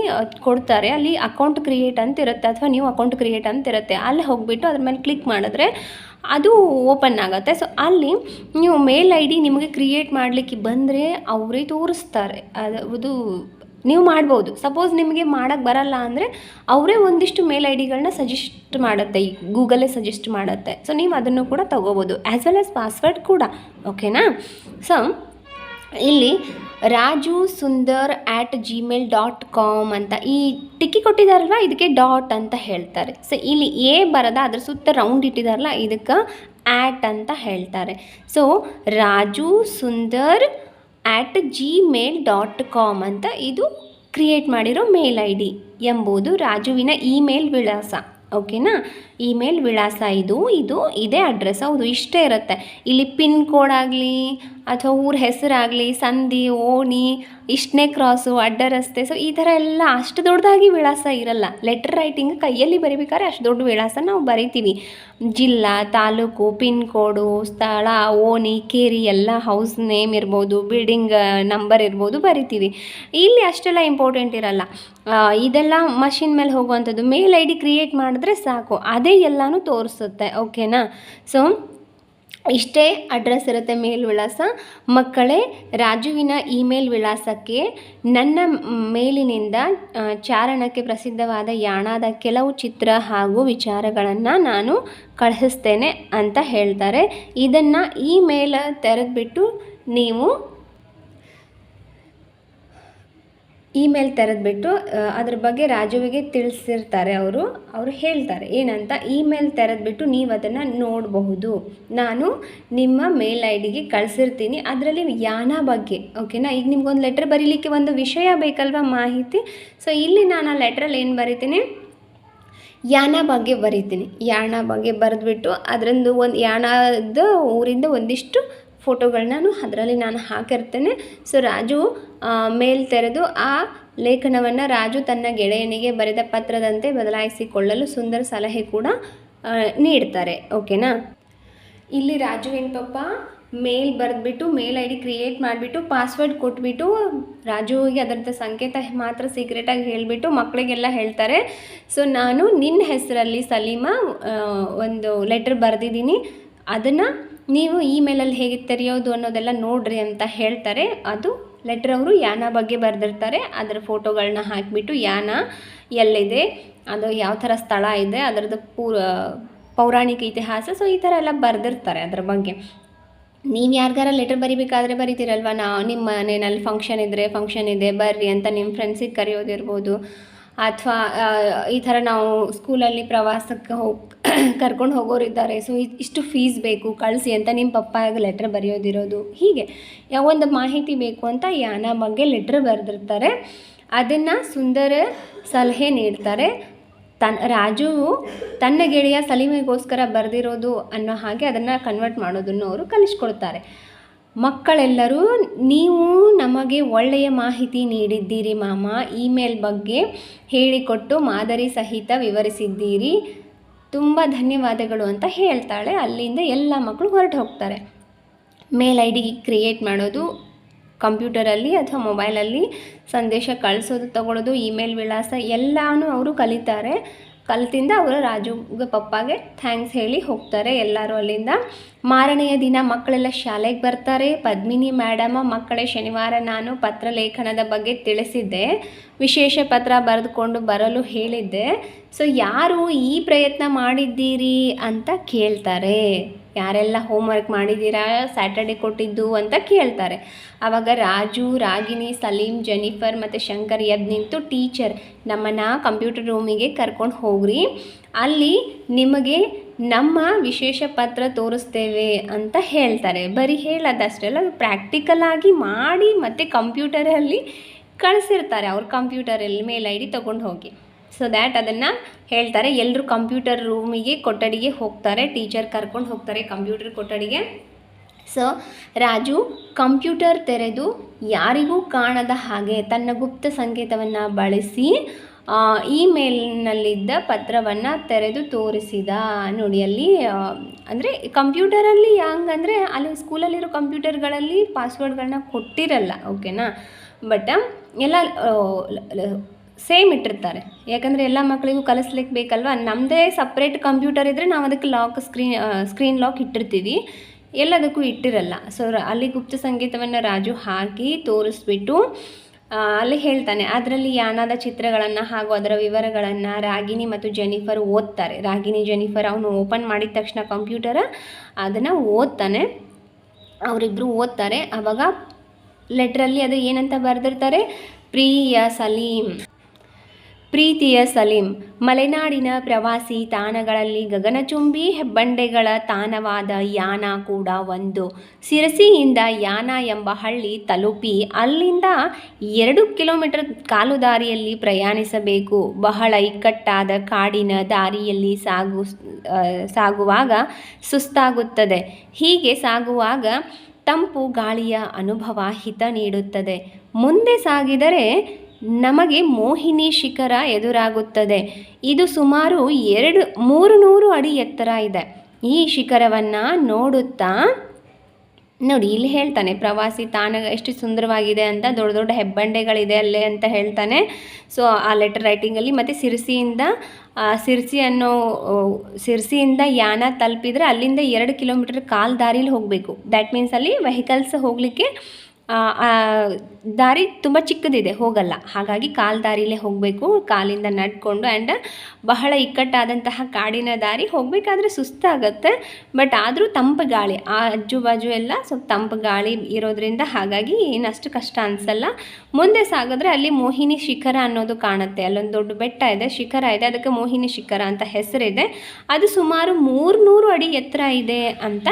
ಕೊಡ್ತಾರೆ. ಅಲ್ಲಿ ಅಕೌಂಟ್ ಕ್ರಿಯೇಟ್ ಅಂತ ಇರುತ್ತೆ. ಅಥವಾ ನೀವು ಅಕೌಂಟ್ ಕ್ರಿಯೇಟ್ ಅಂತ ಇರುತ್ತೆ. ಅಲ್ಲಿ ಹೋಗಿಬಿಟ್ಟು ಅದ್ರ ಮೇಲೆ ಕ್ಲಿಕ್ ಮಾಡಿದ್ರೆ ಅದು ಓಪನ್ ಆಗುತ್ತೆ. ಸೊ ಅಲ್ಲಿ ನೀವು ಮೇಲ್ ಐ ಡಿ ನಿಮಗೆ ಕ್ರಿಯೇಟ್ ಮಾಡಲಿಕ್ಕೆ ಬಂದರೆ ಅವರೇ ತೋರಿಸ್ತಾರೆ. ಅದು ನೀವು ಮಾಡ್ಬೋದು. ಸಪೋಸ್ ನಿಮಗೆ ಮಾಡೋಕ್ಕೆ ಬರಲ್ಲ ಅಂದರೆ ಅವರೇ ಒಂದಿಷ್ಟು ಮೇಲ್ ಐ ಡಿಗಳನ್ನ ಸಜೆಸ್ಟ್ ಮಾಡುತ್ತೆ. ಈ ಗೂಗಲೇ ಸಜೆಸ್ಟ್ ಮಾಡುತ್ತೆ. ಸೊ ನೀವು ಅದನ್ನು ಕೂಡ ತೊಗೋಬೋದು. ಆ್ಯಸ್ ವೆಲ್ ಆಸ್ ಪಾಸ್ವರ್ಡ್ ಕೂಡ. ಓಕೆನಾ ಸೊ ಇಲ್ಲಿ Raju Sundar at Gmail dot com ಅಂತ ಈ ಟಿಕ್ಕಿ ಕೊಟ್ಟಿದಾರಲ್ವ? ಇದಕ್ಕೆ ಡಾಟ್ ಅಂತ ಹೇಳ್ತಾರೆ. ಸೊ ಇಲ್ಲಿ ಎ ಬರದ ಅದ್ರ ಸುತ್ತ ರೌಂಡ್ ಇಟ್ಟಿದಾರಲ್ಲ, ಇದಕ್ಕೆ ಆ್ಯಟ್ ಅಂತ ಹೇಳ್ತಾರೆ. So Raju Sundar at Gmail dot com ಅಂತ ಇದು ಕ್ರಿಯೇಟ್ ಮಾಡಿರೋ ಮೇಲ್ ಐ ಡಿ ಎಂಬುದು ರಾಜುವಿನ ಇಮೇಲ್ ವಿಳಾಸ. ಓಕೆನಾ ಇಮೇಲ್ ವಿಳಾಸ ಇದು ಇದು, ಇದೇ ಅಡ್ರೆಸ್ ಹೌದು, ಇಷ್ಟೇ ಇರುತ್ತೆ. ಇಲ್ಲಿ ಪಿನ್ ಕೋಡ್ ಆಗಲಿ ಅಥವಾ ಊರ ಹೆಸರಾಗಲಿ ಸಂಧಿ ಓಣಿ, ಇಷ್ಟನೇ ಕ್ರಾಸು ಅಡ್ಡ ರಸ್ತೆ ಸೊ ಈ ಥರ ಎಲ್ಲ ಅಷ್ಟು ದೊಡ್ಡದಾಗಿ ವಿಳಾಸ ಇರಲ್ಲ. ಲೆಟರ್ ರೈಟಿಂಗ್ ಕೈಯಲ್ಲಿ ಬರಿಬೇಕಾದ್ರೆ ಅಷ್ಟು ದೊಡ್ಡ ವಿಳಾಸ ನಾವು ಬರಿತೀವಿ. ಜಿಲ್ಲಾ, ತಾಲೂಕು ಪಿನ್ ಕೋಡು ಸ್ಥಳ, ಓಣಿ, ಕೇರಿ ಎಲ್ಲ ಹೌಸ್ ನೇಮ್ ಇರ್ಬೋದು ಬಿಲ್ಡಿಂಗ್ ನಂಬರ್ ಇರ್ಬೋದು ಬರಿತೀವಿ. ಇಲ್ಲಿ ಅಷ್ಟೆಲ್ಲ ಇಂಪಾರ್ಟೆಂಟ್ ಇರಲ್ಲ. ಇದೆಲ್ಲ ಮಷಿನ್ ಮೇಲೆ ಹೋಗುವಂಥದ್ದು ಮೇಲ್ ಐ ಡಿ ಕ್ರಿಯೇಟ್ ಮಾಡಿದ್ರೆ ಸಾಕು. ಅದೇ ಎಲ್ಲನೂ ತೋರಿಸುತ್ತೆ ಓಕೆನಾ ಸೊ ಇಷ್ಟೇ ಅಡ್ರೆಸ್ ಇರುತ್ತೆ ಮೇಲ್ ವಿಳಾಸ. ಮಕ್ಕಳೇ, ರಾಜುವಿನ ಇಮೇಲ್ ವಿಳಾಸಕ್ಕೆ ನನ್ನ ಮೇಲಿನಿಂದ ಚಾರಣಕ್ಕೆ ಪ್ರಸಿದ್ಧವಾದ ಯಾಣದ ಕೆಲವು ಚಿತ್ರ ಹಾಗೂ ವಿಚಾರಗಳನ್ನು ನಾನು ಕಳಿಸ್ತೇನೆ ಅಂತ ಹೇಳ್ತಾರೆ. ಇದನ್ನು ಇಮೇಲ್ ತೆರೆದ್ಬಿಟ್ಟು ನೀವು ಇಮೇಲ್ ತೆರೆದ್ಬಿಟ್ಟು ಅದ್ರ ಬಗ್ಗೆ ರಾಜುವಿಗೆ ತಿಳಿಸಿರ್ತಾರೆ ಅವರು. ಅವರು ಹೇಳ್ತಾರೆ, ಏನಂತ? ಇಮೇಲ್ ತೆರೆದ್ಬಿಟ್ಟು ನೀವು ಅದನ್ನು ನೋಡಬಹುದು. ನಾನು ನಿಮ್ಮ ಮೇಲ್ ಐ ಡಿಗೆ ಕಳಿಸಿರ್ತೀನಿ. ಅದರಲ್ಲಿ ಯಾನ ಬಗ್ಗೆ ಓಕೆನಾ ಈಗ ನಿಮ್ಗೊಂದು ಲೆಟ್ರ್ ಬರೀಲಿಕ್ಕೆ ಒಂದು ವಿಷಯ ಬೇಕಲ್ವಾ ಮಾಹಿತಿ? ಸೊ ಇಲ್ಲಿ ನಾನು ಆ ಲೆಟ್ರಲ್ಲಿ ಏನು ಬರಿತೀನಿ? ಯಾಣ ಬಗ್ಗೆ ಬರಿತೀನಿ. ಯಾಣ ಬಗ್ಗೆ ಬರೆದ್ಬಿಟ್ಟು ಅದರಂದು ಒಂದು ಯಾಣದ ಊರಿಂದ ಒಂದಿಷ್ಟು ಫೋಟೋಗಳನ್ನ ನಾನು ಅದರಲ್ಲಿ ನಾನು ಹಾಕಿರ್ತೇನೆ. ಸೊ ರಾಜು ಮೇಲ್ ತೆರೆದು ಆ ಲೇಖನವನ್ನು ರಾಜು ತನ್ನ ಗೆಳೆಯನಿಗೆ ಬರೆದ ಪತ್ರದಂತೆ ಬದಲಾಯಿಸಿಕೊಳ್ಳಲು ಸುಂದರ ಸಲಹೆ ಕೂಡ ನೀಡ್ತಾರೆ. ಓಕೆನಾ? ಇಲ್ಲಿ ರಾಜುವಿನ ಪಪ್ಪ ಮೇಲ್ ಬರೆದ್ಬಿಟ್ಟು, ಮೇಲ್ ಐ ಡಿ ಕ್ರಿಯೇಟ್ ಮಾಡಿಬಿಟ್ಟು, ಪಾಸ್ವರ್ಡ್ ಕೊಟ್ಬಿಟ್ಟು ರಾಜುವಿಗೆ ಅದರದ್ದು ಸಂಕೇತ ಮಾತ್ರ ಸೀಕ್ರೆಟಾಗಿ ಹೇಳಿಬಿಟ್ಟು ಮಕ್ಕಳಿಗೆಲ್ಲ ಹೇಳ್ತಾರೆ. ಸೊ ನಾನು ನಿನ್ನ ಹೆಸರಲ್ಲಿ ಸಲೀಮಾ ಒಂದು ಲೆಟ್ರ್ ಬರೆದಿದ್ದೀನಿ. ಅದನ್ನು ನೀವು ಇಮೇಲಲ್ಲಿ ಹೇಗೆ ತೆರೆಯೋದು ಅನ್ನೋದೆಲ್ಲ ನೋಡ್ರಿ ಅಂತ ಹೇಳ್ತಾರೆ. ಅದು ಲೆಟ್ರ್ ಅವರು ಯಾನ ಬಗ್ಗೆ ಬರೆದಿರ್ತಾರೆ. ಅದರ ಫೋಟೋಗಳನ್ನ ಹಾಕಿಬಿಟ್ಟು ಯಾನ ಎಲ್ಲಿದೆ, ಅದು ಯಾವ ಥರ ಸ್ಥಳ ಇದೆ, ಅದರದ್ದು ಪೂರ ಪೌರಾಣಿಕ ಇತಿಹಾಸ ಸೊ ಈ ಥರ ಎಲ್ಲ ಬರೆದಿರ್ತಾರೆ ಅದರ ಬಗ್ಗೆ. ನೀವು ಯಾರಿಗಾರ ಲೆಟರ್ ಬರಿಬೇಕಾದ್ರೆ ಬರಿತೀರಲ್ವ? ನಾ ನಿಮ್ಮ ಮನೆಯಲ್ಲಿ ಫಂಕ್ಷನ್ ಇದ್ದರೆ ಫಂಕ್ಷನ್ ಇದೆ, ಬರ್ರಿ ಅಂತ ನಿಮ್ಮ ಫ್ರೆಂಡ್ಸಿಗೆ ಕರೆಯೋದಿರ್ಬೋದು. ಅಥವಾ ಈ ಥರ ನಾವು ಸ್ಕೂಲಲ್ಲಿ ಪ್ರವಾಸಕ್ಕೆ ಹೋಗಿ ಕರ್ಕೊಂಡು ಹೋಗೋರಿದ್ದಾರೆ. ಸೊ ಇಷ್ಟು ಫೀಸ್ ಬೇಕು, ಕಳಿಸಿ ಅಂತ ನಿಮ್ಮ ಪಪ್ಪಾಗ ಲೆಟ್ರ್ ಬರೆಯೋದಿರೋದು. ಹೀಗೆ. ಯಾವೊಂದು ಮಾಹಿತಿ ಬೇಕು ಅಂತ ಯಾನ ಬಗ್ಗೆ ಲೆಟ್ರ್ ಬರೆದಿರ್ತಾರೆ. ಅದನ್ನು ಸುಂದರ ಸಲಹೆ ನೀಡ್ತಾರೆ. ತನ್ನ ರಾಜು ತನ್ನ ಗೆಳೆಯ ಸಲೀಮೆಗೋಸ್ಕರ ಬರೆದಿರೋದು ಅನ್ನೋ ಹಾಗೆ ಅದನ್ನು ಕನ್ವರ್ಟ್ ಮಾಡೋದನ್ನು ಅವರು ಕಲಿಸ್ಕೊಡ್ತಾರೆ. ಮಕ್ಕಳೆಲ್ಲರೂ, ನೀವು ನಮಗೆ ಒಳ್ಳೆಯ ಮಾಹಿತಿ ನೀಡಿದ್ದೀರಿ ಮಾಮ, ಇಮೇಲ್ ಬಗ್ಗೆ ಹೇಳಿಕೊಟ್ಟು ಮಾದರಿ ಸಹಿತ ವಿವರಿಸಿದ್ದೀರಿ. ತುಂಬ ಧನ್ಯವಾದಗಳು ಅಂತ ಹೇಳ್ತಾಳೆ. ಅಲ್ಲಿಂದ ಎಲ್ಲ ಮಕ್ಕಳು ಹೊರಟು ಹೋಗ್ತಾರೆ. ಮೇಲ್ ಐ ಡಿ ಕ್ರಿಯೇಟ್ ಮಾಡೋದು ಕಂಪ್ಯೂಟರಲ್ಲಿ ಅಥವಾ ಮೊಬೈಲಲ್ಲಿ ಸಂದೇಶ ಕಳಿಸೋದು ತಗೊಳ್ಳೋದು ಇಮೇಲ್ ವಿಳಾಸ ಎಲ್ಲನೂ ಅವರು ಕಲಿತಾರೆ. ಕಲ್ತಿಂದ ಅವರು ರಾಜುಗೆ ಪಪ್ಪಾಗೆ ಥ್ಯಾಂಕ್ಸ್ ಹೇಳಿ ಹೋಗ್ತಾರೆ ಎಲ್ಲರೂ ಅಲ್ಲಿಂದ. ಮಾರನೆಯ ದಿನ ಮಕ್ಕಳೆಲ್ಲ ಶಾಲೆಗೆ ಬರ್ತಾರೆ. ಪದ್ಮಿನಿ ಮೇಡಮ ಮಕ್ಕಳೇ ಶನಿವಾರ ನಾನು ಪತ್ರ ಲೇಖನದ ಬಗ್ಗೆ ತಿಳಿಸಿದ್ದೆ. ವಿಶೇಷ ಪತ್ರ ಬರೆದುಕೊಂಡು ಬರಲು ಹೇಳಿದ್ದೆ. ಸೊ ಯಾರು ಈ ಪ್ರಯತ್ನ ಮಾಡಿದ್ದೀರಿ ಅಂತ ಕೇಳ್ತಾರೆ. ಯಾರೆಲ್ಲ ಹೋಮ್ವರ್ಕ್ ಮಾಡಿದ್ದೀರಾ ಸ್ಯಾಟರ್ಡೆ ಕೊಟ್ಟಿದ್ದು ಅಂತ ಕೇಳ್ತಾರೆ. ಆವಾಗ ರಾಜು, ರಾಗಿಣಿ, ಸಲೀಂ, ಜೆನಿಫರ್ ಮತ್ತು ಶಂಕರ್ ಎದ್ದು ನಿಂತು ಟೀಚರ್ ನಮ್ಮನ್ನು ಕಂಪ್ಯೂಟರ್ ರೂಮಿಗೆ ಕರ್ಕೊಂಡು ಹೋಗ್ರಿ. ಅಲ್ಲಿ ನಿಮಗೆ ನಮ್ಮ ವಿಶೇಷ ಪತ್ರ ತೋರಿಸ್ತೇವೆ ಅಂತ ಹೇಳ್ತಾರೆ. ಬರೀ ಹೇಳೋದಷ್ಟೆಲ್ಲ ಪ್ರಾಕ್ಟಿಕಲ್ ಆಗಿ ಮಾಡಿ ಮತ್ತು ಕಂಪ್ಯೂಟರಲ್ಲಿ ಕಳಿಸಿರ್ತಾರೆ. ಅವ್ರ ಕಂಪ್ಯೂಟರಲ್ಲಿ ಮೇಲ್ ಐ ಡಿ ತೊಗೊಂಡು ಹೋಗಿ. ಸೊ ದ್ಯಾಟ್ ಅದನ್ನು ಹೇಳ್ತಾರೆ. ಎಲ್ಲರೂ ಕಂಪ್ಯೂಟರ್ ರೂಮಿಗೆ ಕೊಠಡಿಗೆ ಹೋಗ್ತಾರೆ. ಟೀಚರ್ ಕರ್ಕೊಂಡು ಹೋಗ್ತಾರೆ ಕಂಪ್ಯೂಟರ್ ಕೊಠಡಿಗೆ. ಸೊ ರಾಜು ಕಂಪ್ಯೂಟರ್ ತೆರೆದು ಯಾರಿಗೂ ಕಾಣದ ಹಾಗೆ ತನ್ನ ಗುಪ್ತ ಸಂಕೇತವನ್ನು ಬಳಸಿ ಇಮೇಲ್ನಲ್ಲಿದ್ದ ಪತ್ರವನ್ನು ತೆರೆದು ತೋರಿಸಿದ. ನೋಡಿ, ಅಲ್ಲಿ ಅಂದರೆ ಕಂಪ್ಯೂಟರಲ್ಲಿ ಹೆಂಗಂದರೆ ಅಲ್ಲಿ ಸ್ಕೂಲಲ್ಲಿರೋ ಕಂಪ್ಯೂಟರ್ಗಳಲ್ಲಿ ಪಾಸ್ವರ್ಡ್ಗಳನ್ನ ಕೊಟ್ಟಿರಲ್ಲ ಓಕೆನಾ ಬಟ್ ಎಲ್ಲ ಸೇಮ್ ಇಟ್ಟಿರ್ತಾರೆ. ಯಾಕಂದರೆ ಎಲ್ಲ ಮಕ್ಕಳಿಗೂ ಕಲಿಸ್ಲಿಕ್ಕೆ ಬೇಕಲ್ವಾ ನಮ್ಮದೇ ಸಪ್ರೇಟ್ ಕಂಪ್ಯೂಟರ್ ಇದ್ದರೆ ನಾವು ಅದಕ್ಕೆ ಲಾಕ್ ಸ್ಕ್ರೀನ್ ಸ್ಕ್ರೀನ್ ಲಾಕ್ ಇಟ್ಟಿರ್ತೀವಿ. ಎಲ್ಲದಕ್ಕೂ ಇಟ್ಟಿರಲ್ಲ. ಸೊ ಅಲ್ಲಿ ಗುಪ್ತ ಸಂಗೀತವನ್ನು ರಾಜು ಹಾಕಿ ತೋರಿಸ್ಬಿಟ್ಟು ಅಲ್ಲಿ ಹೇಳ್ತಾನೆ. ಅದರಲ್ಲಿ ಯಾನಾದ ಚಿತ್ರಗಳನ್ನು ಹಾಗೂ ಅದರ ವಿವರಗಳನ್ನು ರಾಗಿಣಿ ಮತ್ತು ಜೆನಿಫರ್ ಓದ್ತಾರೆ. ರಾಗಿಣಿ, ಜೆನಿಫರ್ ಅವನು ಓಪನ್ ಮಾಡಿದ ತಕ್ಷಣ ಕಂಪ್ಯೂಟರ ಅದನ್ನು ಓದ್ತಾನೆ. ಅವರಿಬ್ಬರು ಓದ್ತಾರೆ. ಆವಾಗ ಲೆಟ್ರಲ್ಲಿ ಅದು ಏನಂತ ಬರೆದಿರ್ತಾರೆ? ಪ್ರಿಯ ಸಲೀಂ. ಪ್ರೀತಿಯ ಸಲೀಂ, ಮಲೆನಾಡಿನ ಪ್ರವಾಸಿ ತಾಣಗಳಲ್ಲಿ ಗಗನಚುಂಬಿ ಹೆಬ್ಬಂಡೆಗಳ ತಾಣವಾದ ಯಾನ ಕೂಡ ಒಂದು. ಸಿರಸಿಯಿಂದ ಯಾನ ಎಂಬ ಹಳ್ಳಿ ತಲುಪಿ ಅಲ್ಲಿಂದ ಎರಡು ಕಿಲೋಮೀಟರ್ ಕಾಲು ದಾರಿಯಲ್ಲಿ ಪ್ರಯಾಣಿಸಬೇಕು. ಬಹಳ ಇಕ್ಕಟ್ಟಾದ ಕಾಡಿನ ದಾರಿಯಲ್ಲಿ ಸಾಗು ಸಾಗುವಾಗ ಸುಸ್ತಾಗುತ್ತದೆ. ಹೀಗೆ ಸಾಗುವಾಗ ತಂಪು ಗಾಳಿಯ ಅನುಭವ ಹಿತ ನೀಡುತ್ತದೆ. ಮುಂದೆ ಸಾಗಿದರೆ ನಮಗೆ ಮೋಹಿನಿ ಶಿಖರ ಎದುರಾಗುತ್ತದೆ. ಇದು ಸುಮಾರು ಎರಡು ಮೂರು ನೂರು ಅಡಿ ಎತ್ತರ ಇದೆ. ಈ ಶಿಖರವನ್ನು ನೋಡುತ್ತಾ, ನೋಡಿ, ಇಲ್ಲಿ ಹೇಳ್ತಾನೆ, ಪ್ರವಾಸಿ ತಾಣ ಎಷ್ಟು ಸುಂದರವಾಗಿದೆ ಅಂತ, ದೊಡ್ಡ ದೊಡ್ಡ ಹೆಬ್ಬಂಡೆಗಳಿದೆ ಅಲ್ಲೇ ಅಂತ ಹೇಳ್ತಾನೆ. ಸೊ ಆ ಲೆಟರ್ ರೈಟಿಂಗಲ್ಲಿ ಮತ್ತು ಸಿರ್ಸಿಯಿಂದ ಸಿರ್ಸಿ ಅನ್ನೋ ಸಿರ್ಸಿಯಿಂದ ಯಾನ ತಲುಪಿದರೆ ಅಲ್ಲಿಂದ ಎರಡು ಕಿಲೋಮೀಟರ್ ಕಾಲು ದಾರಿಲಿ ಹೋಗಬೇಕು. ದ್ಯಾಟ್ ಮೀನ್ಸ್ ಅಲ್ಲಿ ವೆಹಿಕಲ್ಸ್ ಹೋಗಲಿಕ್ಕೆ ದಾರಿ ತುಂಬ ಚಿಕ್ಕದಿದೆ, ಹೋಗಲ್ಲ. ಹಾಗಾಗಿ ಕಾಲು ದಾರಿಲೇ ಹೋಗಬೇಕು, ಕಾಲಿಂದ ನಡ್ಕೊಂಡು ಆ್ಯಂಡ್ ಬಹಳ ಇಕ್ಕಟ್ಟಾದಂತಹ ಕಾಡಿನ ದಾರಿ ಹೋಗಬೇಕಾದ್ರೆ ಸುಸ್ತಾಗತ್ತೆ ಬಟ್ ಆದರೂ ತಂಪು ಗಾಳಿ, ಆ ಅಜ್ಜು ಬಾಜು ಎಲ್ಲ ಸ್ವಲ್ಪ ತಂಪು ಗಾಳಿ ಇರೋದ್ರಿಂದ ಹಾಗಾಗಿ ಏನಷ್ಟು ಕಷ್ಟ ಅನಿಸಲ್ಲ. ಮುಂದೆ ಸಾಗಿದ್ರೆ ಅಲ್ಲಿ ಮೋಹಿನಿ ಶಿಖರ ಅನ್ನೋದು ಕಾಣುತ್ತೆ. ಅಲ್ಲೊಂದು ದೊಡ್ಡ ಬೆಟ್ಟ ಇದೆ, ಶಿಖರ ಇದೆ, ಅದಕ್ಕೆ ಮೋಹಿನಿ ಶಿಖರ ಅಂತ ಹೆಸರಿದೆ. ಅದು ಸುಮಾರು ಮೂರು ಅಡಿ ಎತ್ತರ ಇದೆ ಅಂತ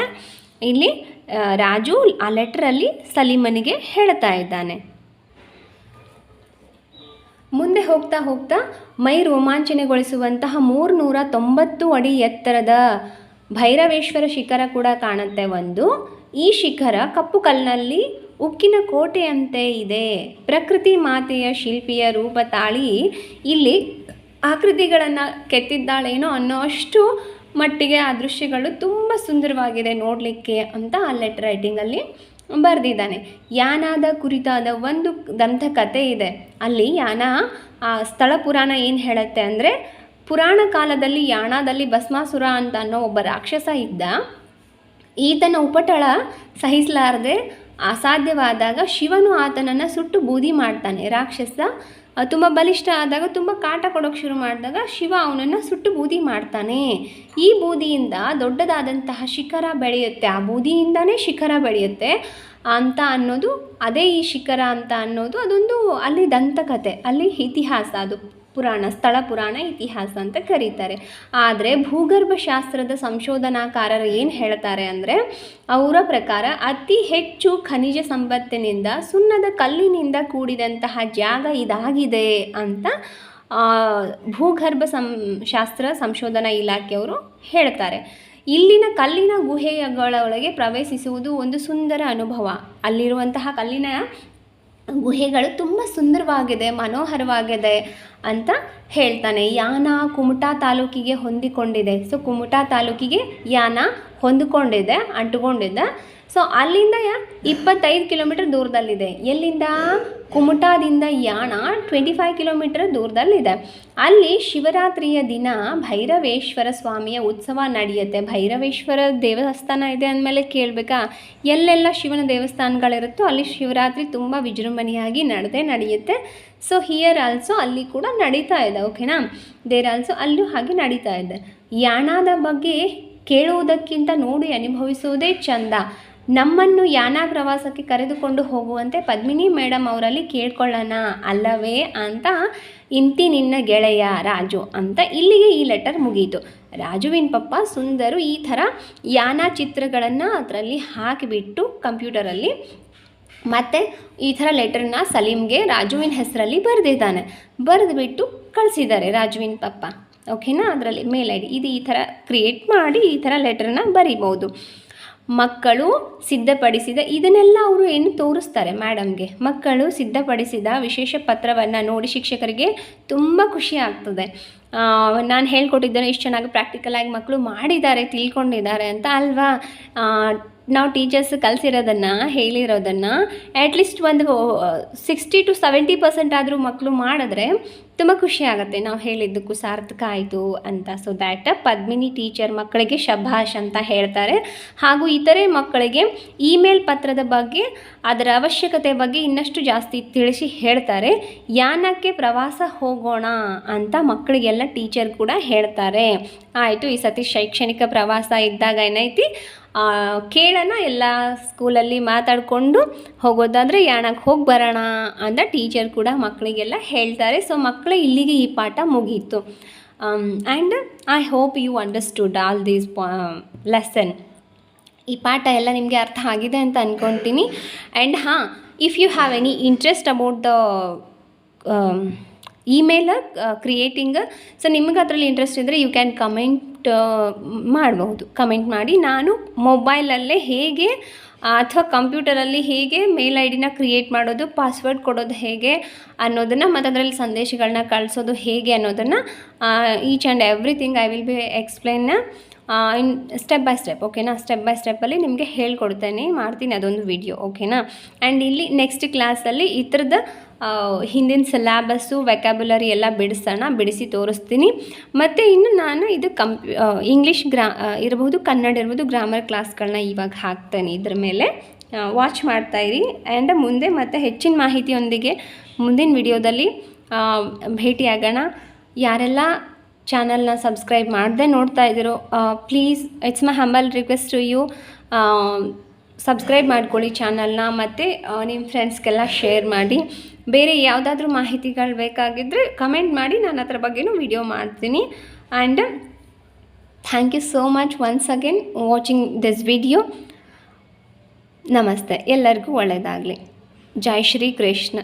ಇಲ್ಲಿ ರಾಜು ಆ ಲೆಟ್ರಲ್ಲಿ ಸಲೀಮನಿಗೆ ಹೇಳ್ತಾ ಇದ್ದಾನೆ. ಮುಂದೆ ಹೋಗ್ತಾ ಹೋಗ್ತಾ ಮೈ ರೋಮಾಂಚನೆಗೊಳಿಸುವಂತಹ ಮೂರ್ನೂರ ತೊಂಬತ್ತು ಅಡಿ ಎತ್ತರದ ಭೈರವೇಶ್ವರ ಶಿಖರ ಕೂಡ ಕಾಣುತ್ತೆ ಒಂದು. ಈ ಶಿಖರ ಕಪ್ಪು ಕಲ್ಲಿನಲ್ಲಿ ಉಕ್ಕಿನ ಕೋಟೆಯಂತೆ ಇದೆ. ಪ್ರಕೃತಿ ಮಾತೆಯ ಶಿಲ್ಪಿಯ ರೂಪ ತಾಳಿ ಇಲ್ಲಿ ಆಕೃತಿಗಳನ್ನು ಕೆತ್ತಿದ್ದಾಳೇನೋ ಅನ್ನೋ ಅಷ್ಟು ಮಟ್ಟಿಗೆ ಆ ದೃಶ್ಯಗಳು ತುಂಬ ಸುಂದರವಾಗಿದೆ ನೋಡಲಿಕ್ಕೆ ಅಂತ ಆ ಲೆಟರ್ ರೈಟಿಂಗಲ್ಲಿ ಬರೆದಿದ್ದಾನೆ. ಯಾನಾದ ಕುರಿತಾದ ಒಂದು ದಂತಕಥೆ ಇದೆ. ಅಲ್ಲಿ ಯಾನ, ಆ ಸ್ಥಳ ಪುರಾಣ ಏನು ಹೇಳುತ್ತೆ ಅಂದರೆ, ಪುರಾಣ ಕಾಲದಲ್ಲಿ ಯಾಣದಲ್ಲಿ ಭಸ್ಮಾಸುರ ಅಂತ ಅನ್ನೋ ಒಬ್ಬ ರಾಕ್ಷಸ ಇದ್ದ, ಈತನ ಉಪಟಳ ಸಹಿಸಲಾರದೆ ಅಸಾಧ್ಯವಾದಾಗ ಶಿವನು ಆತನನ್ನು ಸುಟ್ಟು ಬೂದಿ ಮಾಡ್ತಾನೆ. ರಾಕ್ಷಸ ತುಂಬ ಬಲಿಷ್ಠ ಆದಾಗ ತುಂಬ ಕಾಟ ಕೊಡೋಕೆ ಶುರು ಮಾಡಿದಾಗ ಶಿವ ಅವನನ್ನು ಸುಟ್ಟು ಬೂದಿ ಮಾಡ್ತಾನೆ. ಈ ಬೂದಿಯಿಂದ ದೊಡ್ಡದಾದಂತಹ ಶಿಖರ ಬೆಳೆಯುತ್ತೆ. ಆ ಬೂದಿಯಿಂದನೇ ಶಿಖರ ಬೆಳೆಯುತ್ತೆ ಅಂತ ಅನ್ನೋದು, ಅದೇ ಈ ಶಿಖರ ಅಂತ ಅನ್ನೋದು ಅದೊಂದು ಅಲ್ಲಿ ದಂತಕತೆ, ಅಲ್ಲಿ ಇತಿಹಾಸ ಅದು. ಪುರಾಣ, ಸ್ಥಳ ಪುರಾಣ, ಇತಿಹಾಸ ಅಂತ ಕರೀತಾರೆ. ಆದರೆ ಭೂಗರ್ಭಶಾಸ್ತ್ರದ ಸಂಶೋಧನಾಕಾರರು ಏನು ಹೇಳ್ತಾರೆ ಅಂದರೆ, ಅವರ ಪ್ರಕಾರ ಅತಿ ಹೆಚ್ಚು ಖನಿಜ ಸಂಪತ್ತಿನಿಂದ, ಸುಣ್ಣದ ಕಲ್ಲಿನಿಂದ ಕೂಡಿದಂತಹ ಜಾಗ ಇದಾಗಿದೆ ಅಂತ ಭೂಗರ್ಭ ಸಂ, ಶಾಸ್ತ್ರ ಸಂಶೋಧನಾ ಇಲಾಖೆಯವರು ಹೇಳ್ತಾರೆ. ಇಲ್ಲಿನ ಕಲ್ಲಿನ ಗುಹೆಯಗಳೊಳಗೆ ಪ್ರವೇಶಿಸುವುದು ಒಂದು ಸುಂದರ ಅನುಭವ. ಅಲ್ಲಿರುವಂತಹ ಕಲ್ಲಿನ ಗುಹೆಗಳು ತುಂಬ ಸುಂದರವಾಗಿದೆ, ಮನೋಹರವಾಗಿದೆ ಅಂತ ಹೇಳ್ತಾನೆ. ಯಾನ ಕುಮಟಾ ತಾಲೂಕಿಗೆ ಹೊಂದಿಕೊಂಡಿದೆ. ಸೊ ಕುಮಟಾ ತಾಲೂಕಿಗೆ ಯಾನ ಹೊಂದಿಕೊಂಡಿದೆ ಅಂಟುಕೊಂಡಿದೆ ಸೊ ಅಲ್ಲಿಂದ ಯಾ ಇಪ್ಪತ್ತೈದು ಕಿಲೋಮೀಟರ್ ದೂರದಲ್ಲಿದೆ. ಎಲ್ಲಿಂದ? ಕುಮಟಾದಿಂದ ಯಾಣ ಟ್ವೆಂಟಿ ಫೈವ್ ಕಿಲೋಮೀಟರ್ ದೂರದಲ್ಲಿದೆ. ಅಲ್ಲಿ ಶಿವರಾತ್ರಿಯ ದಿನ ಭೈರವೇಶ್ವರ ಸ್ವಾಮಿಯ ಉತ್ಸವ ನಡೆಯುತ್ತೆ. ಭೈರವೇಶ್ವರ ದೇವಸ್ಥಾನ ಇದೆ ಅಂದಮೇಲೆ ಕೇಳಬೇಕಾ? ಎಲ್ಲೆಲ್ಲ ಶಿವನ ದೇವಸ್ಥಾನಗಳಿರುತ್ತೋ ಅಲ್ಲಿ ಶಿವರಾತ್ರಿ ತುಂಬ ವಿಜೃಂಭಣೆಯಾಗಿ ನಡೆದೇ ನಡೆಯುತ್ತೆ. ಸೊ ಹಿಯರ್ ಆಲ್ಸೋ ಅಲ್ಲಿ ಕೂಡ ನಡೀತಾ ಇದೆ ಓಕೆನಾ ದೇರ್ ಆಲ್ಸೋ ಅಲ್ಲೂ ಹಾಗೆ ನಡೀತಾ ಇದೆ. ಯಾಣದ ಬಗ್ಗೆ ಕೇಳುವುದಕ್ಕಿಂತ ನೋಡಿ ಅನುಭವಿಸುವುದೇ ಚಂದ. ನಮ್ಮನ್ನು ಯಾನ ಪ್ರವಾಸಕ್ಕೆ ಕರೆದುಕೊಂಡು ಹೋಗುವಂತೆ ಪದ್ಮಿನಿ ಮೇಡಮ್ ಅವರಲ್ಲಿ ಕೇಳ್ಕೊಳ್ಳೋಣ ಅಲ್ಲವೇ ಅಂತ ಇಂತಿ ನಿನ್ನ ಗೆಳೆಯ ರಾಜು ಅಂತ ಇಲ್ಲಿಗೆ ಈ ಲೆಟರ್ ಮುಗೀತು. ರಾಜುವಿನ ಪಪ್ಪ ಸುಂದರು ಈ ಥರ ಯಾನ ಚಿತ್ರಗಳನ್ನು ಅದರಲ್ಲಿ ಹಾಕಿಬಿಟ್ಟು ಕಂಪ್ಯೂಟರಲ್ಲಿ ಮತ್ತು ಈ ಥರ ಲೆಟರ್ನ ಸಲೀಮ್ಗೆ ರಾಜುವಿನ ಹೆಸರಲ್ಲಿ ಬರೆದಿದ್ದಾನೆ. ಬರೆದುಬಿಟ್ಟು ಕಳಿಸಿದ್ದಾರೆ ರಾಜುವಿನ ಪಪ್ಪ. ಓಕೆನಾ? ಅದರಲ್ಲಿ ಮೇಲ್ ಐ ಇದು ಈ ಥರ ಕ್ರಿಯೇಟ್ ಮಾಡಿ ಈ ಥರ ಲೆಟರ್ನ ಬರಿಬೋದು ಮಕ್ಕಳು ಸಿದ್ಧಪಡಿಸಿದ, ಇದನ್ನೆಲ್ಲ ಅವರು ಏನು ತೋರಿಸ್ತಾರೆ ಮೇಡಮ್ಗೆ ಮಕ್ಕಳು ಸಿದ್ಧಪಡಿಸಿದ ವಿಶೇಷ ಪತ್ರವನ್ನು ನೋಡಿ ಶಿಕ್ಷಕರಿಗೆ ತುಂಬ ಖುಷಿ ಆಗ್ತದೆ. ನಾನು ಹೇಳ್ಕೊಟ್ಟಿದ್ದೇನೆ ಇಷ್ಟು ಚೆನ್ನಾಗಿ ಪ್ರಾಕ್ಟಿಕಲ್ ಆಗಿ ಮಕ್ಕಳು ಮಾಡಿದ್ದಾರೆ, ತಿಳ್ಕೊಂಡಿದ್ದಾರೆ ಅಂತ ಅಲ್ವಾ? ನಾವು ಟೀಚರ್ಸ್ ಕಲಿಸಿರೋದನ್ನು, ಹೇಳಿರೋದನ್ನು ಅಟ್ಲೀಸ್ಟ್ ಒಂದು ಸಿಕ್ಸ್ಟಿ ಟು ಸೆವೆಂಟಿ ಪರ್ಸೆಂಟ್ ಆದರೂ ಮಕ್ಕಳು ಮಾಡಿದ್ರೆ ತುಂಬ ಖುಷಿ ಆಗುತ್ತೆ. ನಾವು ಹೇಳಿದ್ದಕ್ಕೂ ಸಾರ್ಥಕ ಆಯಿತು ಅಂತ. ಸೊ ದ್ಯಾಟ್ ಪದ್ಮಿನಿ ಟೀಚರ್ ಮಕ್ಕಳಿಗೆ ಶಭಾಷ್ ಅಂತ ಹೇಳ್ತಾರೆ. ಹಾಗೂ ಇತರೆ ಮಕ್ಕಳಿಗೆ ಇಮೇಲ್ ಪತ್ರದ ಬಗ್ಗೆ, ಅದರ ಅವಶ್ಯಕತೆ ಬಗ್ಗೆ ಇನ್ನಷ್ಟು ಜಾಸ್ತಿ ತಿಳಿಸಿ ಹೇಳ್ತಾರೆ. ಯಾನಕ್ಕೆ ಪ್ರವಾಸ ಹೋಗೋಣ ಅಂತ ಮಕ್ಕಳಿಗೆಲ್ಲ ಟೀಚರ್ ಕೂಡ ಹೇಳ್ತಾರೆ. ಆಯಿತು, ಈ ಸತಿ ಶೈಕ್ಷಣಿಕ ಪ್ರವಾಸ ಇದ್ದಾಗ ಏನೈತಿ ಕೇಳೋಣ ಎಲ್ಲ ಸ್ಕೂಲಲ್ಲಿ ಮಾತಾಡಿಕೊಂಡು ಹೋಗೋದಾದರೆ ಯಾಣಕ್ಕೆ ಹೋಗಿ ಬರೋಣ ಅಂತ ಟೀಚರ್ ಕೂಡ ಮಕ್ಕಳಿಗೆಲ್ಲ ಹೇಳ್ತಾರೆ. ಸೊ ಮಕ್ಕಳು ಇಲ್ಲಿಗೆ ಈ ಪಾಠ ಮುಗೀತು. And I hope you understood all these lesson ಈ ಪಾಠ ಎಲ್ಲ ನಿಮಗೆ ಅರ್ಥ ಆಗಿದೆ ಅಂತ ಅಂದ್ಕೊತೀನಿ ಆ್ಯಂಡ್ ಹಾಂ if you have any interest about the email creating so ನಿಮಗೆ ಅದರಲ್ಲಿ ಇಂಟ್ರೆಸ್ಟ್ ಇದ್ದರೆ ಯು ಕ್ಯಾನ್ ಕಮೆಂಟ್ ಮಾಡಬಹುದು. ಕಮೆಂಟ್ ಮಾಡಿ. ನಾನು ಮೊಬೈಲಲ್ಲೇ ಹೇಗೆ ಅಥವಾ ಕಂಪ್ಯೂಟರಲ್ಲಿ ಹೇಗೆ ಮೇಲ್ ಐ ಡಿನ ಕ್ರಿಯೇಟ್ ಮಾಡೋದು ಪಾಸ್ವರ್ಡ್ ಕೊಡೋದು ಹೇಗೆ ಅನ್ನೋದನ್ನು ಮತ್ತು ಅದರಲ್ಲಿ ಸಂದೇಶಗಳನ್ನ ಕಳಿಸೋದು ಹೇಗೆ ಅನ್ನೋದನ್ನು each and everything I will be explain in step by step ಓಕೆನಾ ಸ್ಟೆಪ್ ಬೈ ಸ್ಟೆಪ್ಪಲ್ಲಿ ನಿಮಗೆ ಹೇಳ್ಕೊಡ್ತೇನೆ, ಮಾಡ್ತೀನಿ ಅದೊಂದು ವಿಡಿಯೋ ಓಕೆನಾ ಆ್ಯಂಡ್ ಇಲ್ಲಿ ನೆಕ್ಸ್ಟ್ ಕ್ಲಾಸಲ್ಲಿ ಈ ಥರದ ಹಿಂದಿನ ಸಿಲಾಬಸ್ಸು ವೆಕ್ಯಾಬುಲರಿ ಎಲ್ಲ ಬಿಡಿಸೋಣ, ಬಿಡಿಸಿ ತೋರಿಸ್ತೀನಿ. ಮತ್ತು ಇನ್ನು ನಾನು ಇದು ಕಂಪ್ ಇಂಗ್ಲೀಷ್ ಗ್ರಾ ಇರಬಹುದು ಕನ್ನಡ ಇರ್ಬೋದು ಗ್ರಾಮರ್ ಕ್ಲಾಸ್ಗಳನ್ನ ಇವಾಗ ಹಾಕ್ತೇನೆ ಇದ್ರ ಮೇಲೆ. ವಾಚ್ ಮಾಡ್ತಾಯಿರಿ ಆ್ಯಂಡ್ ಮುಂದೆ ಮತ್ತು ಹೆಚ್ಚಿನ ಮಾಹಿತಿಯೊಂದಿಗೆ ಮುಂದಿನ ವಿಡಿಯೋದಲ್ಲಿ ಭೇಟಿಯಾಗೋಣ. ಯಾರೆಲ್ಲ ಚಾನಲ್ನ ಸಬ್ಸ್ಕ್ರೈಬ್ ಮಾಡದೆ ನೋಡ್ತಾ ಇದ್ದೀರೋ please it's my humble request to you subscribe ಮಾಡ್ಕೊಳ್ಳಿ ಚಾನಲ್ನ ಮತ್ತು ನಿಮ್ಮ ಫ್ರೆಂಡ್ಸ್ಗೆಲ್ಲ ಶೇರ್ ಮಾಡಿ. ಬೇರೆ ಯಾವುದಾದ್ರೂ ಮಾಹಿತಿಗಳು ಬೇಕಾಗಿದ್ದರೆ ಕಮೆಂಟ್ ಮಾಡಿ ನಾನು ಅದ್ರ ಬಗ್ಗೆನೂ ವಿಡಿಯೋ ಮಾಡ್ತೀನಿ. And thank you so much once again watching this video ನಮಸ್ತೆ. ಎಲ್ಲರಿಗೂ ಒಳ್ಳೆಯದಾಗಲಿ ಜೈ ಶ್ರೀ ಕೃಷ್ಣ.